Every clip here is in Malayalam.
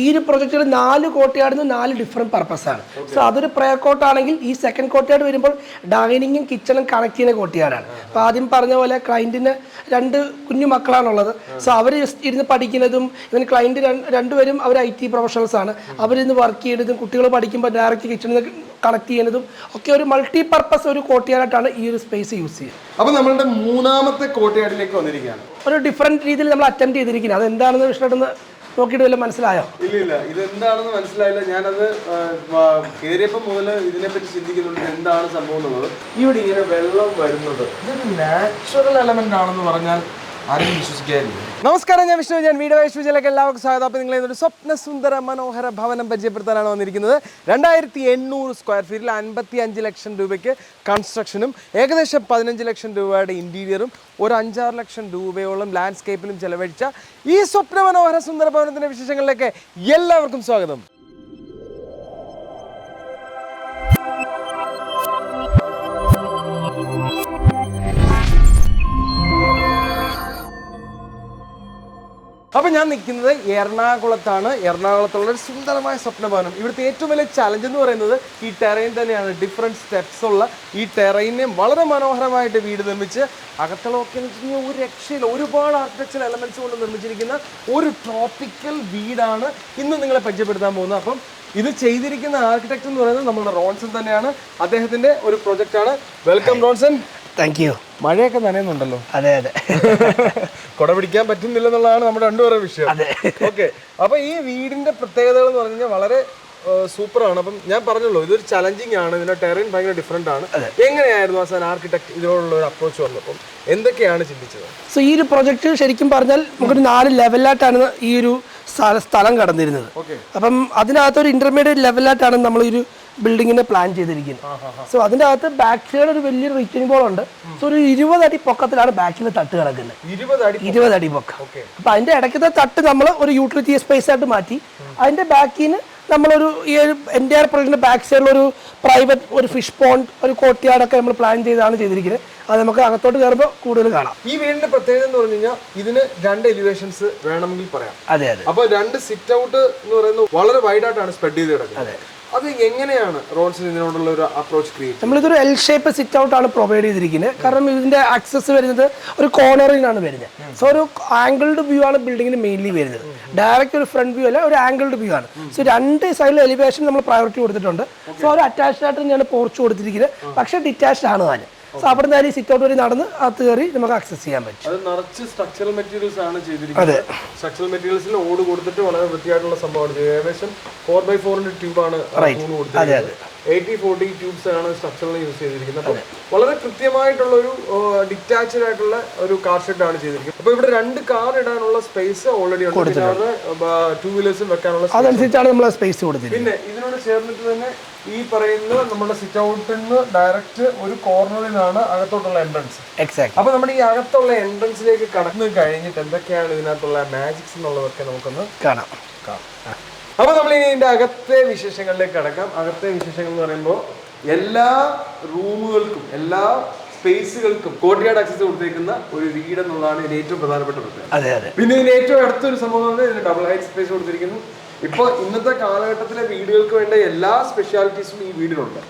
ഈ ഒരു പ്രൊജക്റ്റിൽ നാല് കോട്ടയാർഡിന് നാല് ഡിഫറെന്റ് പർപ്പസാണ് സോ അതൊരു പ്രയർ കോട്ടാണെങ്കിൽ ഈ സെക്കൻഡ് കോട്ടയാർഡ് വരുമ്പോൾ ഡൈനിങ്ങും കിച്ചണും കണക്ട് ചെയ്യുന്ന കോട്ടയാർഡാണ് അപ്പോൾ ആദ്യം പറഞ്ഞ പോലെ ക്ലയന്റിന് രണ്ട് കുഞ്ഞു മക്കളാണുള്ളത്. സോ അവർ ഇരുന്ന് പഠിക്കുന്നതും ഇവൻ ക്ലയന്റ് രണ്ടുപേരും അവർ ഐ ടി പ്രൊഫഷണൽസ് ആണ്. അവരിന്ന് വർക്ക് ചെയ്യുന്നതും കുട്ടികൾ പഠിക്കുമ്പോൾ ഡയറക്റ്റ് കിച്ചണിൽ കണക്ട് ചെയ്യുന്നതും ഒക്കെ ഒരു മൾട്ടി പർപ്പസ് ഒരു കോട്ടയാർഡായിട്ടാണ് ഈ ഒരു സ്പേസ് യൂസ് ചെയ്യുന്നത്. അപ്പോൾ നമ്മളുടെ മൂന്നാമത്തെ കോട്ടയാടിലേക്ക് വന്നിരിക്കുകയാണ്. ഒരു ഡിഫറെന്റ് രീതിയിൽ നമ്മൾ അറ്റൻഡ് ചെയ്തിരിക്കുന്നത് അത് എന്താണെന്ന് വിഷ്ണുട്ടൊന്ന് നോക്കിയിട്ട് വല്ല മനസ്സിലായോ? ഇല്ല ഇല്ല ഇത് എന്താണെന്ന് മനസ്സിലായില്ല. ഞാനത് കയറിയപ്പോ മുതൽ ഇതിനെ മുതൽ ഇതിനെപ്പറ്റി ചിന്തിക്കുന്നുണ്ട് എന്താണ് സംഭവം എന്നുള്ളത്. ഇവിടെ ഇങ്ങനെ വെള്ളം വരുന്നത്. ഇതൊരു നാച്ചുറൽ എലമെന്റ് ആണെന്ന് പറഞ്ഞാൽ നമസ്കാരം ഞാൻ വിഷ്ണു ഞാൻ വീഡിയോ വിഷ്ണുജിലേക്ക് എല്ലാവർക്കും സ്വാഗതം. അപ്പോൾ നിങ്ങൾ ഒരു സ്വപ്ന സുന്ദര മനോഹര ഭവനം പരിചയപ്പെടുത്താനാണ് വന്നിരിക്കുന്നത്. രണ്ടായിരത്തി എണ്ണൂറ് സ്ക്വയർ ഫീറ്റിൽ അൻപത്തി അഞ്ച് ലക്ഷം രൂപയ്ക്ക് കൺസ്ട്രക്ഷനും ഏകദേശം പതിനഞ്ച് ലക്ഷം രൂപയുടെ ഇന്റീരിയറും ഒരു അഞ്ചാറ് ലക്ഷം രൂപയോളം ലാൻഡ്സ്കേപ്പിലും ചെലവഴിച്ച ഈ സ്വപ്ന മനോഹര സുന്ദര ഭവനത്തിന്റെ വിശേഷങ്ങളിലേക്ക് എല്ലാവർക്കും സ്വാഗതം. അപ്പോൾ ഞാൻ നിൽക്കുന്നത് എറണാകുളത്താണ്. എറണാകുളത്തുള്ള ഒരു സുന്ദരമായ സ്വപ്നഭവനം. ഇവിടുത്തെ ഏറ്റവും വലിയ ചലഞ്ച് എന്ന് പറയുന്നത് ഈ ടെറൈൻ തന്നെയാണ്. ഡിഫറെന്റ് സ്റ്റെപ്സ് ഉള്ള ഈ ടെറൈനെ വളരെ മനോഹരമായിട്ട് വീട് നിർമ്മിച്ച് അകത്തളമൊക്കെ എന്ന് വെച്ച് കഴിഞ്ഞാൽ ഒരു രക്ഷയില്ല. ഒരുപാട് ആർക്കിടെക്ചർ എലമെന്റ്സ് കൊണ്ട് നിർമ്മിച്ചിരിക്കുന്ന ഒരു ട്രോപ്പിക്കൽ വീടാണ് ഇന്ന് നിങ്ങളെ പരിചയപ്പെടുത്താൻ പോകുന്നത്. അപ്പം ഇത് ചെയ്തിരിക്കുന്ന ആർക്കിടെക്ട് എന്ന് പറയുന്നത് നമ്മുടെ റോൺസൺ തന്നെയാണ്. അദ്ദേഹത്തിന്റെ ഒരു പ്രൊജക്റ്റാണ് വെൽക്കം റോൺസൺ. താങ്ക് യു മഴയൊക്കെ നനയുന്നുണ്ടല്ലോ. അതെ അതെ. കുട പിടിക്കാൻ പറ്റുന്നില്ലെന്നുള്ളതാണ് നമ്മുടെ രണ്ടുപേരുടെ വിഷയം. ഓക്കെ അപ്പൊ ഈ വീടിന്റെ പ്രത്യേകതകൾ എന്ന് പറഞ്ഞു കഴിഞ്ഞാൽ വളരെ സൂപ്പറാണ്. അപ്പം ഞാൻ പറഞ്ഞല്ലോ ഇതൊരു ചലഞ്ചിങ് ആണ്. ഇതിന്റെ ടെറിൻ ഭയങ്കര ഡിഫറെന്റ് ആണ്. എങ്ങനെയായിരുന്നു അവസാനം ആർക്കിടെക്ട് ഇതിനോടുള്ള ഒരു അപ്രോച്ച് വന്നപ്പം? എന്തൊക്കെയാണ് ചിന്തിച്ചത്? സോ ഈ ഒരു പ്രൊജക്ട് ശരിക്കും പറഞ്ഞാൽ നമുക്കൊരു നാല് ലെവലായിട്ടാണ് ഈ ഒരു സ്ഥലം കടന്നിരുന്നത്. അപ്പം അതിനകത്ത് ഒരു ഇന്റർമീഡിയറ്റ് ലെവലായിട്ടാണ് നമ്മൾ ഒരു ബിൽഡിങ്ങിനെ പ്ലാൻ ചെയ്തിരിക്കുന്നത് സോ അതിന്റെ അകത്ത് ബാക്ക് സൈഡ് ഒരു വലിയൊരു റിറ്റേണിംഗ് ബോൾ ഉണ്ട്. സോ ഒരു ഇരുപത് അടി പൊക്കത്തിലാണ് ബാക്കിൽ തട്ട് കിടക്കുന്നത്. ഇരുപത് അടി പൊക്കം. അപ്പൊ അതിന്റെ ഇടയ്ക്കത്തെ തട്ട് നമ്മൾ ഒരു യൂട്ടിലിറ്റി സ്പേസ് ആയിട്ട് മാറ്റി. അതിന്റെ ബാക്കിന് നമ്മളൊരു ഈ ഒരു എന്റെ പ്രൊജക്റ്റിന്റെ ബാക്ക് സൈഡിൽ ഒരു പ്രൈവറ്റ് ഒരു ഫിഷ് പോണ്ട് ഒരു കോട്ടിയാടൊക്കെ നമ്മൾ പ്ലാൻ ചെയ്താണ് ചെയ്തിരിക്കുന്നത്. അത് നമുക്ക് അകത്തോട്ട് കയറുമ്പോൾ കൂടുതൽ കാണാം. ഈ വീടിന്റെ പ്രത്യേകത എന്ന് പറഞ്ഞു കഴിഞ്ഞാൽ ഇതിന് രണ്ട് എലിവേഷൻസ് വേണമെങ്കിൽ പറയാം. അതെ അതെ. അപ്പൊ രണ്ട് സിറ്റ് ഔട്ട് എന്ന് പറയുന്നത് വളരെ വൈഡ് ആയിട്ടാണ് സ്പ്രെഡ് ചെയ്ത് കിടക്കുന്നത്. അത് എങ്ങനെയാണ് റോൺസിന് ഇതിനോടുള്ള ഒരു അപ്രോച്ച് ക്രിയേറ്റ് നമ്മളിതൊരു എൽ ഷേപ്പ് സിറ്റ് ഔട്ട് ആണ് പ്രൊവൈഡ് ചെയ്തിരിക്കുന്നത്. കാരണം ഇതിന്റെ ആക്സസ് വരുന്നത് ഒരു കോർണറിനാണ് വരുന്നത്. സോ ഒരു ആംഗിൾഡ് വ്യൂ ആണ് ബിൽഡിങ്ങിന് മെയിൻലി വരുന്നത്. ഡയറക്റ്റ് ഒരു ഫ്രണ്ട് വ്യൂ അല്ല ഒരു ആംഗിൾഡ് വ്യൂ ആണ്. സോ രണ്ട് സൈഡിൽ എലിവേഷൻ നമ്മൾ പ്രയോറിറ്റി കൊടുത്തിട്ടുണ്ട്. സോ ഒരു അറ്റാച്ച്ഡ് ആയിട്ട് തന്നെയാണ് പോർച്ച് കൊടുത്തിരിക്കുന്നത്. പക്ഷേ ഡിറ്റാച്ച്ഡ് ആണ് താനും സോ അവിടെ നിന്ന് സിറ്റ് ഔട്ട് വരെ നടന്ന് അകത്ത് കയറി നമുക്ക് ആക്സസ് ചെയ്യാൻ പറ്റും. അത് നിറച്ച് സ്ട്രക്ചറൽ മെറ്റീരിയൽസ് ആണ് ചെയ്തിരിക്കുന്നത്. സ്ട്രക്ചറൽ മെറ്റീരിയൽസിൽ ഓട് കൊടുത്തിട്ട് വളരെ വൃത്തിയായിട്ടുള്ള സംഭവമാണ്. ചെയ്തത്. ഏകദേശം ഫോർ ബൈ ഫോറിന്റെ ട്യൂബ് ആണ്. അതെ കൊടുത്തിരിക്കുന്നത്. എയ്റ്റി ഫോർട്ടി ട്യൂബ്സ് ആണ് സ്ട്രക്ചറിൽ യൂസ് ചെയ്തിരിക്കുന്നത്. അപ്പോൾ വളരെ കൃത്യമായിട്ടുള്ള ഒരു ഡിറ്റാച്ച്ഡ് ആയിട്ടുള്ള ഒരു കാർ ഷെഡ് ആണ് ചെയ്തിരിക്കുന്നത്. അപ്പോൾ ഇവിടെ രണ്ട് കാർ ഇടാനുള്ള സ്പേസ് ഓൾറെഡി ഉണ്ട്. ടൂ വീലേഴ്സും വെക്കാനുള്ള അതനുസരിച്ചാണ് നമ്മൾ സ്പേസ് കൊടുത്തിരിക്കുന്നത്. പിന്നെ ഇതിനോട് ചേർന്നിട്ട് തന്നെ ഈ പറയുന്ന നമ്മുടെ സിറ്റ് ഔട്ടിൽ നിന്ന് ഡയറക്റ്റ് ഒരു കോർണറിൽ നിന്നാണ് അകത്തോട്ടുള്ള എൻട്രൻസ് എക്സാക്ട് അപ്പൊ നമ്മുടെ ഈ അകത്തുള്ള എൻട്രൻസിലേക്ക് കടന്നു കഴിഞ്ഞിട്ട് എന്തൊക്കെയാണ് ഇതിനകത്തുള്ള മാജിക്സ് എന്നുള്ളതൊക്കെ നമുക്കൊന്ന് കാണാം. കാണാം. അപ്പൊ നമ്മൾ ഇനി ഇതിന്റെ അകത്തെ വിശേഷങ്ങളിലേക്ക് കടക്കാം. അകത്തെ വിശേഷങ്ങൾ എന്ന് പറയുമ്പോൾ എല്ലാ റൂമുകൾക്കും എല്ലാ സ്പേസുകൾക്കും കോട്ടിയാട് ആക്സസ് കൊടുത്തേക്കുന്ന ഒരു വീട് എന്നുള്ളതാണ് ഇതിന് ഏറ്റവും പ്രധാനപ്പെട്ട പ്രത്യേകത. അതെ അതെ. പിന്നെ ഇതിന് ഏറ്റവും അടുത്തൊരു സംഭവം എന്ന് ഇതിന് ഡബിൾ ഹൈറ്റ് സ്പേസ് കൊടുത്തിരിക്കുന്നു. ഇപ്പൊ ഇന്നത്തെ കാലഘട്ടത്തിലെ വീടുകൾക്ക് വേണ്ട എല്ലാ സ്പെഷ്യാലിറ്റീസും ഈ വീടിനുണ്ട്.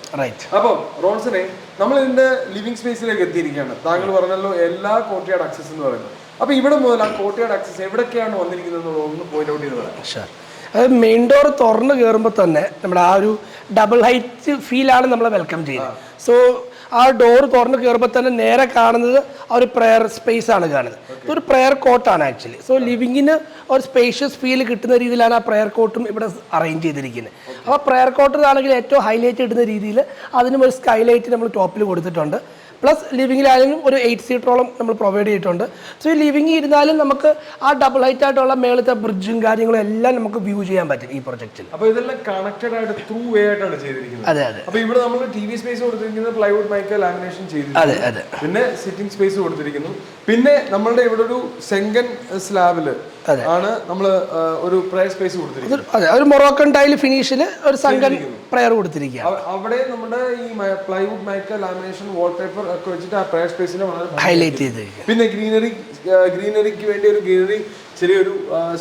അപ്പം റോൺസിനെ നമ്മൾ ഇതിന്റെ ലിവിംഗ് സ്പേസിലേക്ക് എത്തിയിരിക്കുകയാണ്. താങ്കൾ പറഞ്ഞല്ലോ എല്ലാ കോട്ടിയാട് ആക്സസ് എന്ന് പറയുന്നത്. അപ്പൊ ഇവിടെ മുതൽ ആ കോട്ടിയാട് ആക്സസ് എവിടെയൊക്കെയാണ് വന്നിരിക്കുന്നത് ഒന്ന് പോയിന്റ് ഔട്ട് ചെയ്ത് പറയാം ഷുവർ അത് മെയിൻ ഡോർ തുറന്ന് കയറുമ്പോൾ തന്നെ നമ്മുടെ ആ ഒരു ഡബിൾ ഹൈറ്റ് ഫീലാണ് നമ്മളെ വെൽക്കം ചെയ്യുന്നത്. സോ ആ ഡോർ തുറന്ന് കയറുമ്പോൾ തന്നെ നേരെ കാണുന്നത് ആ ഒരു പ്രെയർ സ്പേസ് ആണ് കാണുന്നത്. ഒരു പ്രെയർ കോട്ടാണ് ആക്ച്വലി സോ ലിവിങ്ങിന് ഒരു സ്പേഷ്യസ് ഫീൽ കിട്ടുന്ന രീതിയിലാണ് ആ പ്രെയർ കോട്ടും ഇവിടെ അറേഞ്ച് ചെയ്തിരിക്കുന്നത്. അപ്പോൾ പ്രെയർ കോട്ടിലാണെങ്കിൽ ഏറ്റവും ഹൈലൈറ്റ് ഇടുന്ന രീതിയിൽ അതിനും ഒരു സ്കൈലൈറ്റ് നമ്മൾ ടോപ്പിൽ കൊടുത്തിട്ടുണ്ട്. പ്ലസ് ലിവിങ്ങിലായാലും ഒരു എയ്റ്റ് സീറ്ററോളം നമ്മൾ പ്രൊവൈഡ് ചെയ്തിട്ടുണ്ട്. സോ ഈ ലിവിങ് ഇരുന്നാലും നമുക്ക് ആ ഡബിൾ ഹൈറ്റ് ആയിട്ടുള്ള മേളത്തെ ബ്രിഡ്ജും കാര്യങ്ങളും എല്ലാം നമുക്ക് വ്യൂ ചെയ്യാൻ പറ്റും ഈ പ്രൊജക്റ്റിൽ അപ്പോൾ ഇതെല്ലാം കണക്റ്റഡ് ആയിട്ട് ത്രൂ വേ ആയിട്ടാണ് ചെയ്തിരിക്കുന്നത്. അതെ അതെ. അപ്പോൾ ഇവിടെ നമ്മൾ ടി വി സ്പേസ് കൊടുത്തിരിക്കുന്നത് പ്ലൈവുഡ് മൈക്ക ലാമിനേഷൻ ചെയ്തു അതെ അതെ. പിന്നെ സിറ്റിംഗ് സ്പേസ് കൊടുത്തിരിക്കുന്നു. പിന്നെ നമ്മളുടെ ഇവിടെ ഒരു സെങ്കൻ സ്ലാബിൽ അതെ. ആണ് നമ്മൾ ഒരു പ്രയർ സ്പേസ് കൊടുത്തിരിക്കുന്നത്. അതെ ഒരു മൊറോക്കൻ ടൈൽ ഫിനിഷിൽ ഒരു സംഘം പ്രയർ കൊടുത്തിരിക്കുക അവിടെ നമ്മുടെ ഈ പ്ലൈവുഡ് മൈക്ക ലാമിനേഷൻ വാൾപേപ്പർ ഒക്കെ വെച്ചിട്ട് ആ പ്രയർ സ്പേസിനെ വളരെ ഹൈലൈറ്റ് ചെയ്ത് പിന്നെ ഗ്രീനറി ഗ്രീനറിക്ക് വേണ്ടി ഒരു ഗ്രീനറി ചെറിയൊരു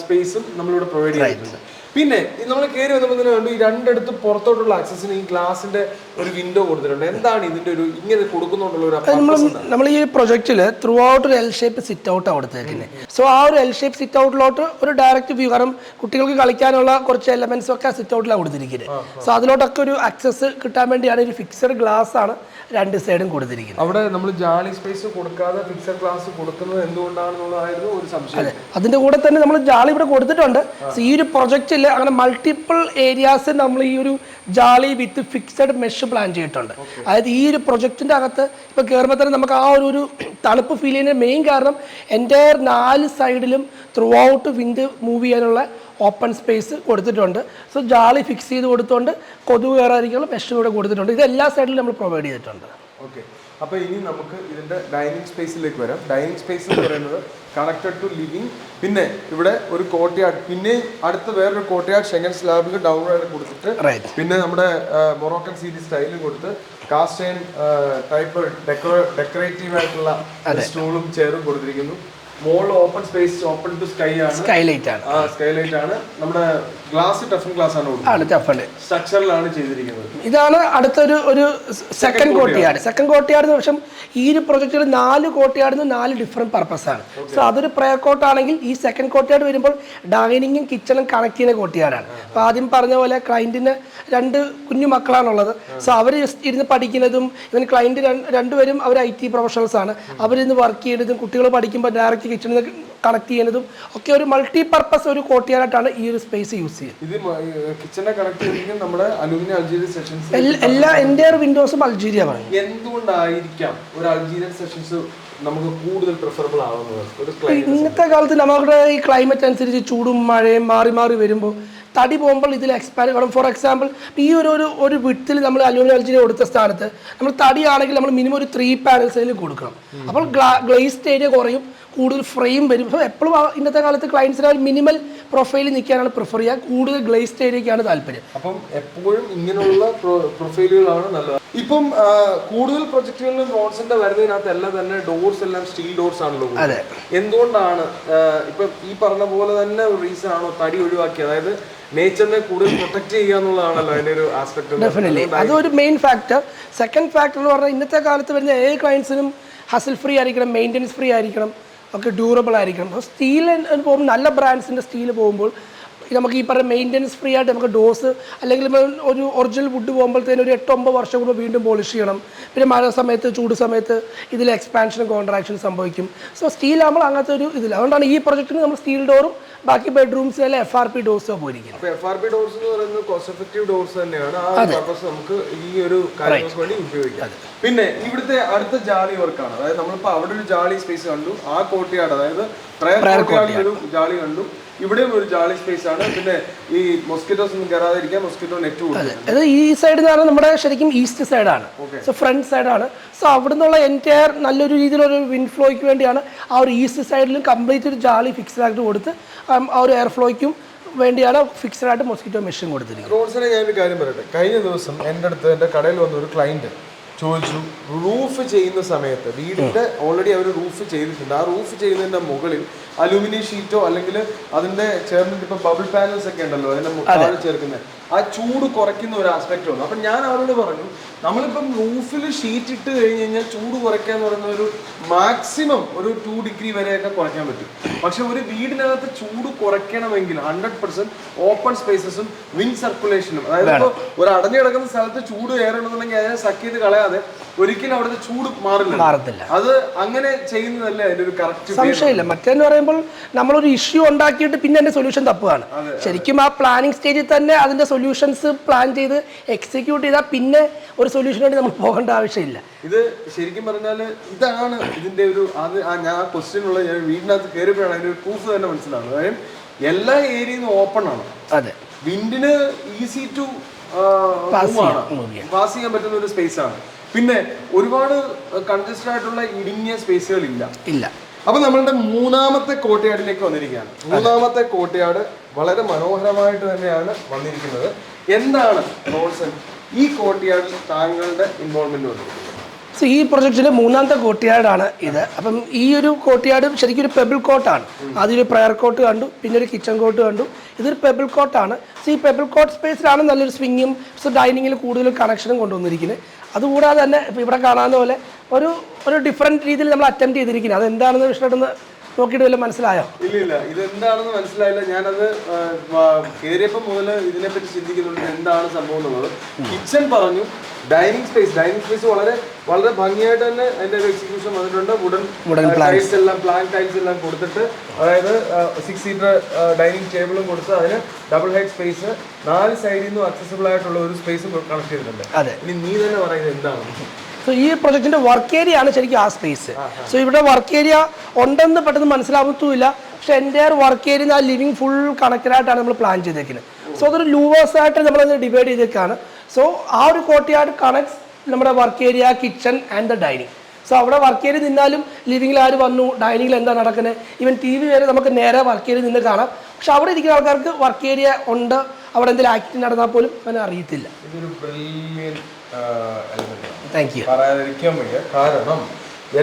സ്പേസും നമ്മളിവിടെ പ്രൊവൈഡ് ചെയ്തിട്ടുണ്ട്. പിന്നെ നമ്മൾ കയറി വന്നപ്പോൾ തന്നെ കണ്ടു ഈ രണ്ടിടത്ത് പുറത്തോട്ടുള്ള ആക്സസിന് ഈ ഗ്ലാസിന്റെ ഒരു വിൻഡോ കൊടുത്തിട്ടുണ്ട്. എന്താണ് ഇതിന്റെ ഒരു ഇങ്ങനെ കൊടുക്കുന്നുണ്ടല്ലോ ഒരു നമ്മൾ നമ്മൾ ഈ പ്രൊജക്റ്റിൽ ത്രൂ ഔട്ട് ഒരു എൽ ഷേപ്പ് സിറ്റ് ഔട്ട് കൊടുത്തേക്കുന്നത് സോ ആ ഒരു എൽ ഷേപ്പ് സിറ്റ് ഔട്ടിലോട്ട് ഒരു ഡയറക്റ്റ് വ്യൂ കാരണം കുട്ടികൾക്ക് കളിക്കാനുള്ള കുറച്ച് എലമെന്റ്സ് ഒക്കെ സിറ്റ് ഔട്ടിലാണ് കൊടുത്തിരിക്കുന്നത്. സോ അതിലോട്ടൊക്കെ ഒരു ആക്സസ് കിട്ടാൻ വേണ്ടിയാണ് ഒരു ഫിക്സഡ് ഗ്ലാസ് ആണ് രണ്ട് സൈഡും കൊടുത്തിരിക്കുന്നത്. അവിടെ നമ്മൾ ജാളി സ്പേസ് കൊടുക്കാതെ ഫിക്സഡ് ഗ്ലാസ് കൊടുക്കുന്നത് എന്തുകൊണ്ടാണെന്നുള്ളതായിരുന്നു ഒരു സംശയം. അതിന്റെ കൂടെ തന്നെ നമ്മൾ ജാളി ഇവിടെ കൊടുത്തിട്ടുണ്ട്. ഈ ഒരു പ്രൊജക്റ്റിൽ അങ്ങനെ മൾട്ടിപ്പിൾ ഏരിയാസ് നമ്മൾ ഈ ഒരു ജാളി വിത്ത് ഫിക്സഡ് മെഷ് പ്ലാൻ ചെയ്തിട്ടുണ്ട്. അതായത് ഈ ഒരു പ്രൊജക്റ്റിന്റെ അകത്ത് ഇപ്പൊ കയറുമ്പോൾ തന്നെ നമുക്ക് ആ ഒരു തണുപ്പ് ഫീൽ ചെയ്യുന്ന മെയിൻ കാരണം എന്റെ നാല് സൈഡിലും ത്രൂ ഔട്ട് വിൻഡ് മൂവ് ചെയ്യാനുള്ള ഓപ്പൺ സ്പേസ് കൊടുത്തിട്ടുണ്ട്. സോ ജാളി ഫിക്സ് ചെയ്ത് കൊടുത്തുകൊണ്ട് കൊതു കയറാതിരിക്കാനുള്ള മെഷ് കൂടെ കൊടുത്തിട്ടുണ്ട്. ഇത് എല്ലാ സൈഡിലും നമ്മൾ പ്രൊവൈഡ് ചെയ്തിട്ടുണ്ട്. ഓക്കെ അപ്പോൾ ഇനി നമുക്ക് ഇതിന്റെ ഡൈനിങ് സ്പേസിലേക്ക് വരാം. ഡൈനിങ് സ്പേസ് എന്ന് പറയുന്നത് കണക്റ്റഡ് ടു ലിവിങ് പിന്നെ ഇവിടെ ഒരു കോട്ടയാട് പിന്നെ അടുത്ത വേറൊരു കോട്ടയാട് ഷെങ്ങൻ സ്ലാബിൽ ഡൗൺ ആയിട്ട് കൊടുത്തിട്ട് പിന്നെ നമ്മുടെ മൊറോക്കൻ സീരീസ് സ്റ്റൈലും കൊടുത്ത് കാസ്റ്റൈൻ ടൈപ്പ് ഡെക്കറേറ്റീവ് ആയിട്ടുള്ള സ്റ്റൂളും ചെയറും കൊടുത്തിരിക്കുന്നു. മോളിൽ open space open to sky ആണ്. സ്കൈലൈറ്റ് ആണ്. ആ സ്കൈലൈറ്റ് ആണ്. നമ്മുടെ ഗ്ലാസ് ടഫൻ ഗ്ലാസ് ആണ് ആണ് ടഫൺ സ്ട്രക്ചറിലാണ് ചെയ്തിരിക്കുന്നത്. ഇതാണ് അടുത്തൊരു ഒരു സെക്കൻഡ് കോട്ടിയാട് സെക്കൻഡ് കോട്ടിയാട് പക്ഷം ഈ ഒരു പ്രൊജക്റ്റിൽ നാല് കോട്ടിയാടിന് നാല് ഡിഫറെന്റ് പർപ്പസ് ആണ്. സോ അതൊരു പ്രയർ കോട്ടാണെങ്കിൽ ഈ സെക്കൻഡ് കോട്ടിയാട് വരുമ്പോൾ ഡൈനിങ്ങും കിച്ചണും കണക്ട് ചെയ്യുന്ന കോട്ടിയാടാണ് അപ്പോൾ ആദ്യം പറഞ്ഞ പോലെ ക്ലയന്റിന് രണ്ട് കുഞ്ഞു മക്കളാണുള്ളത്. സോ അവർ ഇരുന്ന് പഠിക്കുന്നതും ഇവൻ ക്ലയന്റ് രണ്ടുപേരും അവർ ഐ ടി പ്രൊഫഷണൽസ് ആണ്. അവരിന്ന് വർക്ക് ചെയ്യുന്നതും കുട്ടികൾ പഠിക്കുമ്പോൾ ഡയറക്റ്റ് കിച്ചണിൽ കണക്ട് ചെയ്യുന്നതും ഒക്കെ ഒരു മൾട്ടി പർപ്പസ് ഒരു കോട്ടിയാടായിട്ടാണ് ഈ ഒരു സ്പേസ് യൂസ് ചെയ്യുന്നത്. എല്ലാ എന്റെ വിൻഡോസും അൾജീരിയ പറഞ്ഞു എന്തുകൊണ്ടായിരിക്കാം ഒരു അൾജീരിയൻ സെഷൻസ് നമുക്ക് കൂടുതൽ പ്രിഫറബിൾ ആവുന്നത്? ഇന്നത്തെ കാലത്ത് നമ്മുടെ ഈ ക്ലൈമറ്റ് അനുസരിച്ച് ചൂടും മഴയും മാറി മാറി വരുമ്പോൾ തടി പോകുമ്പോൾ ഇതിൽ എക്സ്പാൻഡ് കാണും ഫോർ എക്സാമ്പിൾ ഈ ഒരു ഒരു ഒരു വിട്ടിൽ നമ്മൾ അലൂമിനിയം അൽജീരിയ കൊടുത്ത സ്ഥാനത്ത് നമ്മൾ തടിയാണെങ്കിൽ നമ്മൾ മിനിമം ഒരു ത്രീ പാനൽസിൽ കൊടുക്കണം. അപ്പോൾ ഗ്ലേസ്ഡ് ഏരിയ കുറയും. കൂടുതൽ ഫ്രെയിം വരും. എപ്പോഴും ഇന്നത്തെ കാലത്ത് ക്ലയൻസിന് ഒരു മിനിമൽ പ്രൊഫൈലിൽ നിൽക്കാനാണ് പ്രിഫർ ചെയ്യുക. കൂടുതൽ ഗ്ലേസ്ഡ് ഏരിയക്കാണ് താല്പര്യം. അപ്പം എപ്പോഴും ഇങ്ങനെയുള്ള പ്രൊഫൈലുകളാണ് നല്ലത്. ഇപ്പം കൂടുതൽ പ്രൊജക്ടുകളിലും റോഡ്സിന്റെ വരുന്നതിനകത്ത് എല്ലാം തന്നെ ഡോർസ് എല്ലാം സ്റ്റീൽ ഡോർസ് ആണല്ലോ അതെ. എന്തുകൊണ്ടാണ് ഇപ്പം ഈ പറഞ്ഞ പോലെ തന്നെ ഒരു റീസൺ ആണോ തടി ഒഴിവാക്കി? അതായത് നേച്ചറിനെ കൂടുതൽ പ്രൊട്ടക്ട് ചെയ്യുക എന്നുള്ളതാണല്ലോ അതിന്റെ ഒരു ആസ്പെക്ട് ഡെഫിനറ്റ്ലി അതൊരു മെയിൻ ഫാക്ടർ സെക്കൻഡ് ഫാക്ടർ എന്ന് പറഞ്ഞാൽ ഇന്നത്തെ കാലത്ത് വരുന്ന ഏത് ക്ലയൻസിനും ഹസിൽ ഫ്രീ ആയിരിക്കണം മെയിന്റെനൻസ് ഫ്രീ ആയിരിക്കണം. ഒക്കെ ഡ്യൂറബിൾ ആയിരിക്കണം. അപ്പോൾ സ്റ്റീൽ പോകുമ്പോൾ നല്ല ബ്രാൻഡ്സിന്റെ സ്റ്റീൽ പോകുമ്പോൾ നമുക്ക് ഈ പറഞ്ഞ മെയിന്റനൻസ് ഫ്രീ ആയിട്ട് നമുക്ക് ഡോസ് അല്ലെങ്കിൽ ഒരു ഒറിജിനൽ വുഡ് പോകുമ്പോഴത്തേനും ഒരു എട്ട് ഒമ്പത് വർഷം കൂടെ വീണ്ടും പോളിഷ് ചെയ്യണം. പിന്നെ മഴ സമയത്ത് ചൂട് സമയത്ത് ഇതിൽ എക്സ്പാൻഷനും കോൺട്രാക്ഷനും സംഭവിക്കും. സോ സ്റ്റീൽ ആകുമ്പോൾ അങ്ങനത്തെ ഒരു ഇതില്ല. അതുകൊണ്ടാണ് ഈ പ്രൊജക്റ്റിന് നമ്മൾ സ്റ്റീൽ ഡോറും ബാക്കി ബെഡ്റൂംസിലെ എഫ് ആർ പി ഡോസോ പോയിരിക്കുന്നത് എഫ് ആർ പി ഡോർസ് എന്ന് പറയുന്നത് കോസ്റ്റ് എഫക്റ്റീവ് ഡോർസ് തന്നെയാണ്. ആ പർപ്പസ് നമുക്ക് ഈ ഒരു കാര്യങ്ങൾക്ക് വേണ്ടി ഉപയോഗിക്കാം. പിന്നെ ഇവിടുത്തെ അടുത്ത ജാളി വർക്കാണ് അതായത് നമ്മളിപ്പോ അവിടെ ഒരു ജാളി സ്പേസ് കണ്ടു. ആ കോട്ടിയാട് അതായത് പ്രയർ കോട്ടയാടിൽ ഒരു ജാളി കണ്ടു. ഇവിടെയും ഒരു ജാളി സ്പേസ് ആണ്. പിന്നെ ഈ മൊസ്കിറ്റോസ് ഒന്നും കയറാതിരിക്കാൻ മൊസ്കിറ്റോ നെറ്റ് അത്. ഈ സൈഡ് എന്ന് പറഞ്ഞാൽ നമ്മുടെ ശരിക്കും ഈസ്റ്റ് സൈഡാണ് സോ ഫ്രണ്ട് സൈഡാണ് സോ അവിടെ നിന്നുള്ള എന്റയർ നല്ലൊരു രീതിയിലൊരു വിൻഡ് ഫ്ലോയ്ക്ക് വേണ്ടിയാണ് ആ ഒരു ഈസ്റ്റ് സൈഡിലും കംപ്ലീറ്റ് ഒരു ജാളി ഫിക്സ്ഡ് ആയിട്ട് കൊടുത്ത് ആ- ആ ഒരു എയർ ഫ്ലോയ്ക്കും വേണ്ടിയാണ് ഫിക്സ്ഡ് ആയിട്ട് മൊസ്കിറ്റോ മെഷീൻ കൊടുത്തിരിക്കുന്നത്. റോഡ്സിനെ ഞാനൊരു കാര്യം പറയട്ടെ. കഴിഞ്ഞ ദിവസം എന്റെ അടുത്ത് എന്റെ കടയിൽ വന്ന ഒരു ക്ലയന്റ് ചോദിച്ചു റൂഫ് ചെയ്യുന്ന സമയത്ത് വീടിന്റെ ഓൾറെഡി അവർ റൂഫ് ചെയ്തിട്ടുണ്ട്. ആ റൂഫ് ചെയ്യുന്നതിന്റെ മുകളിൽ അലൂമിനിയം ഷീറ്റോ അല്ലെങ്കിൽ അതിന്റെ ചേർന്നിട്ട് ഇപ്പൊ ബബിൾ പാനൽസ് ഒക്കെ ഉണ്ടല്ലോ അതിന്റെ മുകളിൽ ചേർക്കുന്നത് ആ ചൂട് കുറയ്ക്കുന്ന ഒരു ആസ്പെക്റ്റ് വന്നു. അപ്പം ഞാൻ അവരോട് പറഞ്ഞു നമ്മളിപ്പം റൂഫിൽ ഷീറ്റ് ഇട്ട് കഴിഞ്ഞ് കഴിഞ്ഞാൽ ചൂട് കുറയ്ക്കുക എന്ന് പറയുന്ന ഒരു മാക്സിമം ഒരു ടു ഡിഗ്രി വരെയൊക്കെ കുറയ്ക്കാൻ പറ്റും. പക്ഷെ ഒരു വീടിനകത്ത് ചൂട് കുറയ്ക്കണമെങ്കിൽ ഹൺഡ്രഡ് പെർസെന്റ് ഓപ്പൺ സ്പേസസും വിൻഡ് സർക്കുലേഷനും അതായത് ഇപ്പോൾ ഒരു അടഞ്ഞു കിടക്കുന്ന സ്ഥലത്ത് ചൂട് കയറണമെന്നുണ്ടെങ്കിൽ അതിനെ സക്ക് ചെയ്ത് കളയാതെ ഒരിക്കലും അവിടുത്തെ ചൂട് മാറില്ല മാറത്തില്ല. അത് അങ്ങനെ ചെയ്യുന്നതല്ലേ അതിന്റെ ഒരു കറക്റ്റ് സംശയമില്ല. മറ്റേന്ന് പറയുമ്പോൾ നമ്മളൊരു ഇഷ്യൂ ഉണ്ടാക്കിയിട്ട് പിന്നെ അതിന്റെ സൊല്യൂഷൻ തപ്പുകയാണ് ശരിക്കും ആ പ്ലാനിങ് സ്റ്റേജിൽ തന്നെ അതിന്റെ സൊല്യൂഷൻസ് പ്ലാൻ ചെയ്ത് എക്സിക്യൂട്ട് ചെയ്താൽ പിന്നെ ഒരു സൊല്യൂഷൻ വേണ്ടി നമ്മൾ പോകേണ്ട ആവശ്യമില്ല. ഇത് ശരിക്കും പറഞ്ഞാൽ ഇതാണ് ഇതിന്റെ ഒരു അത് ആ ഞാൻ ആ ക്വസ്റ്റ്യൻ ഉള്ള ഞാൻ വീടിനകത്ത് കയറിയപ്പോഴാണ് അതിന്റെ ഒരു പ്രൂഫ് തന്നെ മനസ്സിലാവുന്നത്. കാര്യം എല്ലാ ഏരിയയും ഓപ്പൺ ആണ്. അതെ. വിൻഡിന് ഈസി ടു. പാസ് ചെയ്യാൻ പറ്റുന്ന ഒരു സ്പേസ് ആണ്. പിന്നെ ഒരുപാട് കൺജസ്റ്റഡ് ആയിട്ടുള്ള ഇടുങ്ങിയ സ്പേസുകൾ ഇല്ല ഇല്ല. അപ്പൊ നമ്മളുടെ മൂന്നാമത്തെ കോട്ടയാടിലേക്ക് വന്നിരിക്കുകയാണ്. മൂന്നാമത്തെ കോട്ടയാട് വളരെ മനോഹരമായിട്ട് തന്നെയാണ് വന്നിരിക്കുന്നത്. എന്താണ് റോൾസൺ ഈ കോട്ടയാടിൽ താങ്കളുടെ ഇൻവോൾവ്മെന്റ് വന്നിരിക്കുന്നത് സോ ഈ പ്രൊജക്റ്റിലെ മൂന്നാമത്തെ കോട്ടിയാടാണ് ഇത്. അപ്പം ഈ ഒരു കോട്ടിയാട് ശരിക്കും ഒരു പെബിൾ കോട്ടാണ് ആദ്യം ഒരു പ്രയർ കോട്ട് കണ്ടു പിന്നെ ഒരു കിച്ചൺ കോട്ട് കണ്ടു. ഇതൊരു പെബിൾ കോട്ടാണ് സോ ഈ പെബിൾ കോട്ട് സ്പേസിലാണ് നല്ലൊരു സ്വിങ്ങും സോ ഡൈനിങ്ങിൽ കൂടുതൽ കണക്ഷനും കൊണ്ടുവന്നിരിക്കുന്നത്. അതുകൂടാതെ തന്നെ ഇപ്പോൾ ഇവിടെ കാണാവുന്ന പോലെ ഒരു ഒരു ഡിഫറെന്റ് രീതിയിൽ നമ്മൾ അറ്റംപ്റ്റ് ചെയ്തിരിക്കുന്നത് അതെന്താണെന്ന് വിഷ്ണുട്ടൊന്ന് നോക്കിയിട്ട് വല്ലതും മനസ്സിലായോ? ഇല്ല ഇല്ല. ഇത് എന്താണെന്ന് മനസ്സിലായില്ല. ഞാനത് കയറിയപ്പോ വ- കേറിയപ്പോൾ മുതൽ ഇതിനെപ്പറ്റി ചിന്തിക്കുന്നുണ്ട് എന്താണ് സംഭവം എന്നുള്ളത്. കിച്ചൺ പറഞ്ഞു ഡൈനിങ് സ്പേസ് ഡൈനിങ് സ്പേസ് വളരെ വളരെ ഭംഗിയായിട്ട് തന്നെ അതിന്റെ ഒരു എക്സിക്യൂഷൻ വന്നിട്ടുണ്ട്. വുഡൻ വുഡൻ ടൈൽസ് എല്ലാം പ്ലാൻ ടൈൽസ് എല്ലാം കൊടുത്തിട്ട് അതായത് സിക്സ് സീറ്റർ ഡൈനിങ് ടേബിളും കൊടുത്ത് അതിന് ഡബിൾ ഹൈറ്റ് സ്പേസ് നാല് സൈഡിൽ നിന്നും അക്സസിബിൾ ആയിട്ടുള്ള ഒരു സ്പേസ് കണക്ട് ചെയ്തിട്ടുണ്ട്. അതെ. ഇനി നീ തന്നെ പറയുന്നത് എന്താണ്? സോ ഈ പ്രൊജക്ടിന്റെ വർക്ക് ഏരിയ ആണ് ശരിക്കും ആ സ്പേസ് സോ ഇവിടെ വർക്ക് ഏരിയ ഉണ്ടെന്ന് പെട്ടെന്ന് മനസ്സിലാവത്തുമില്ല. പക്ഷെ എന്റെ വർക്ക് ഏരിയ ആ ലിവിങ് ഫുൾ കണക്റ്റഡ് ആയിട്ടാണ് നമ്മൾ പ്ലാൻ ചെയ്തേക്കുന്നത്. സോ അതൊരു ലൂവേഴ്സ് ആയിട്ട് നമ്മൾ ഡിവൈഡ് ചെയ്തേക്കാണ്. സോ ആ ഒരു കോട്ടിയാട് കണക്ട്സ് നമ്മുടെ work area kitchen and the dining so അവിടെ വർക്ക് ഏരിയ നിന്നാലും ലിവിങ്ങിൽ ആര് വന്നു? ഡൈനിങ്ങിൽ എന്താ നടക്കുന്നത് ഈവൻ ടി വി വരെ നമുക്ക് നേരെ വർക്ക് ഏരിയ നിന്ന് കാണാം. പക്ഷെ അവിടെ ഇരിക്കുന്ന ആൾക്കാർക്ക് വർക്ക് ഏരിയ ഉണ്ട്. അവിടെ എന്തെങ്കിലും ആക്ടിവിറ്റി നടന്നാൽ പോലും അവനെ അറിയത്തില്ല. ഇതൊരു താങ്ക് യു പറയാതിരിക്കാൻ വയ്യ. കാരണം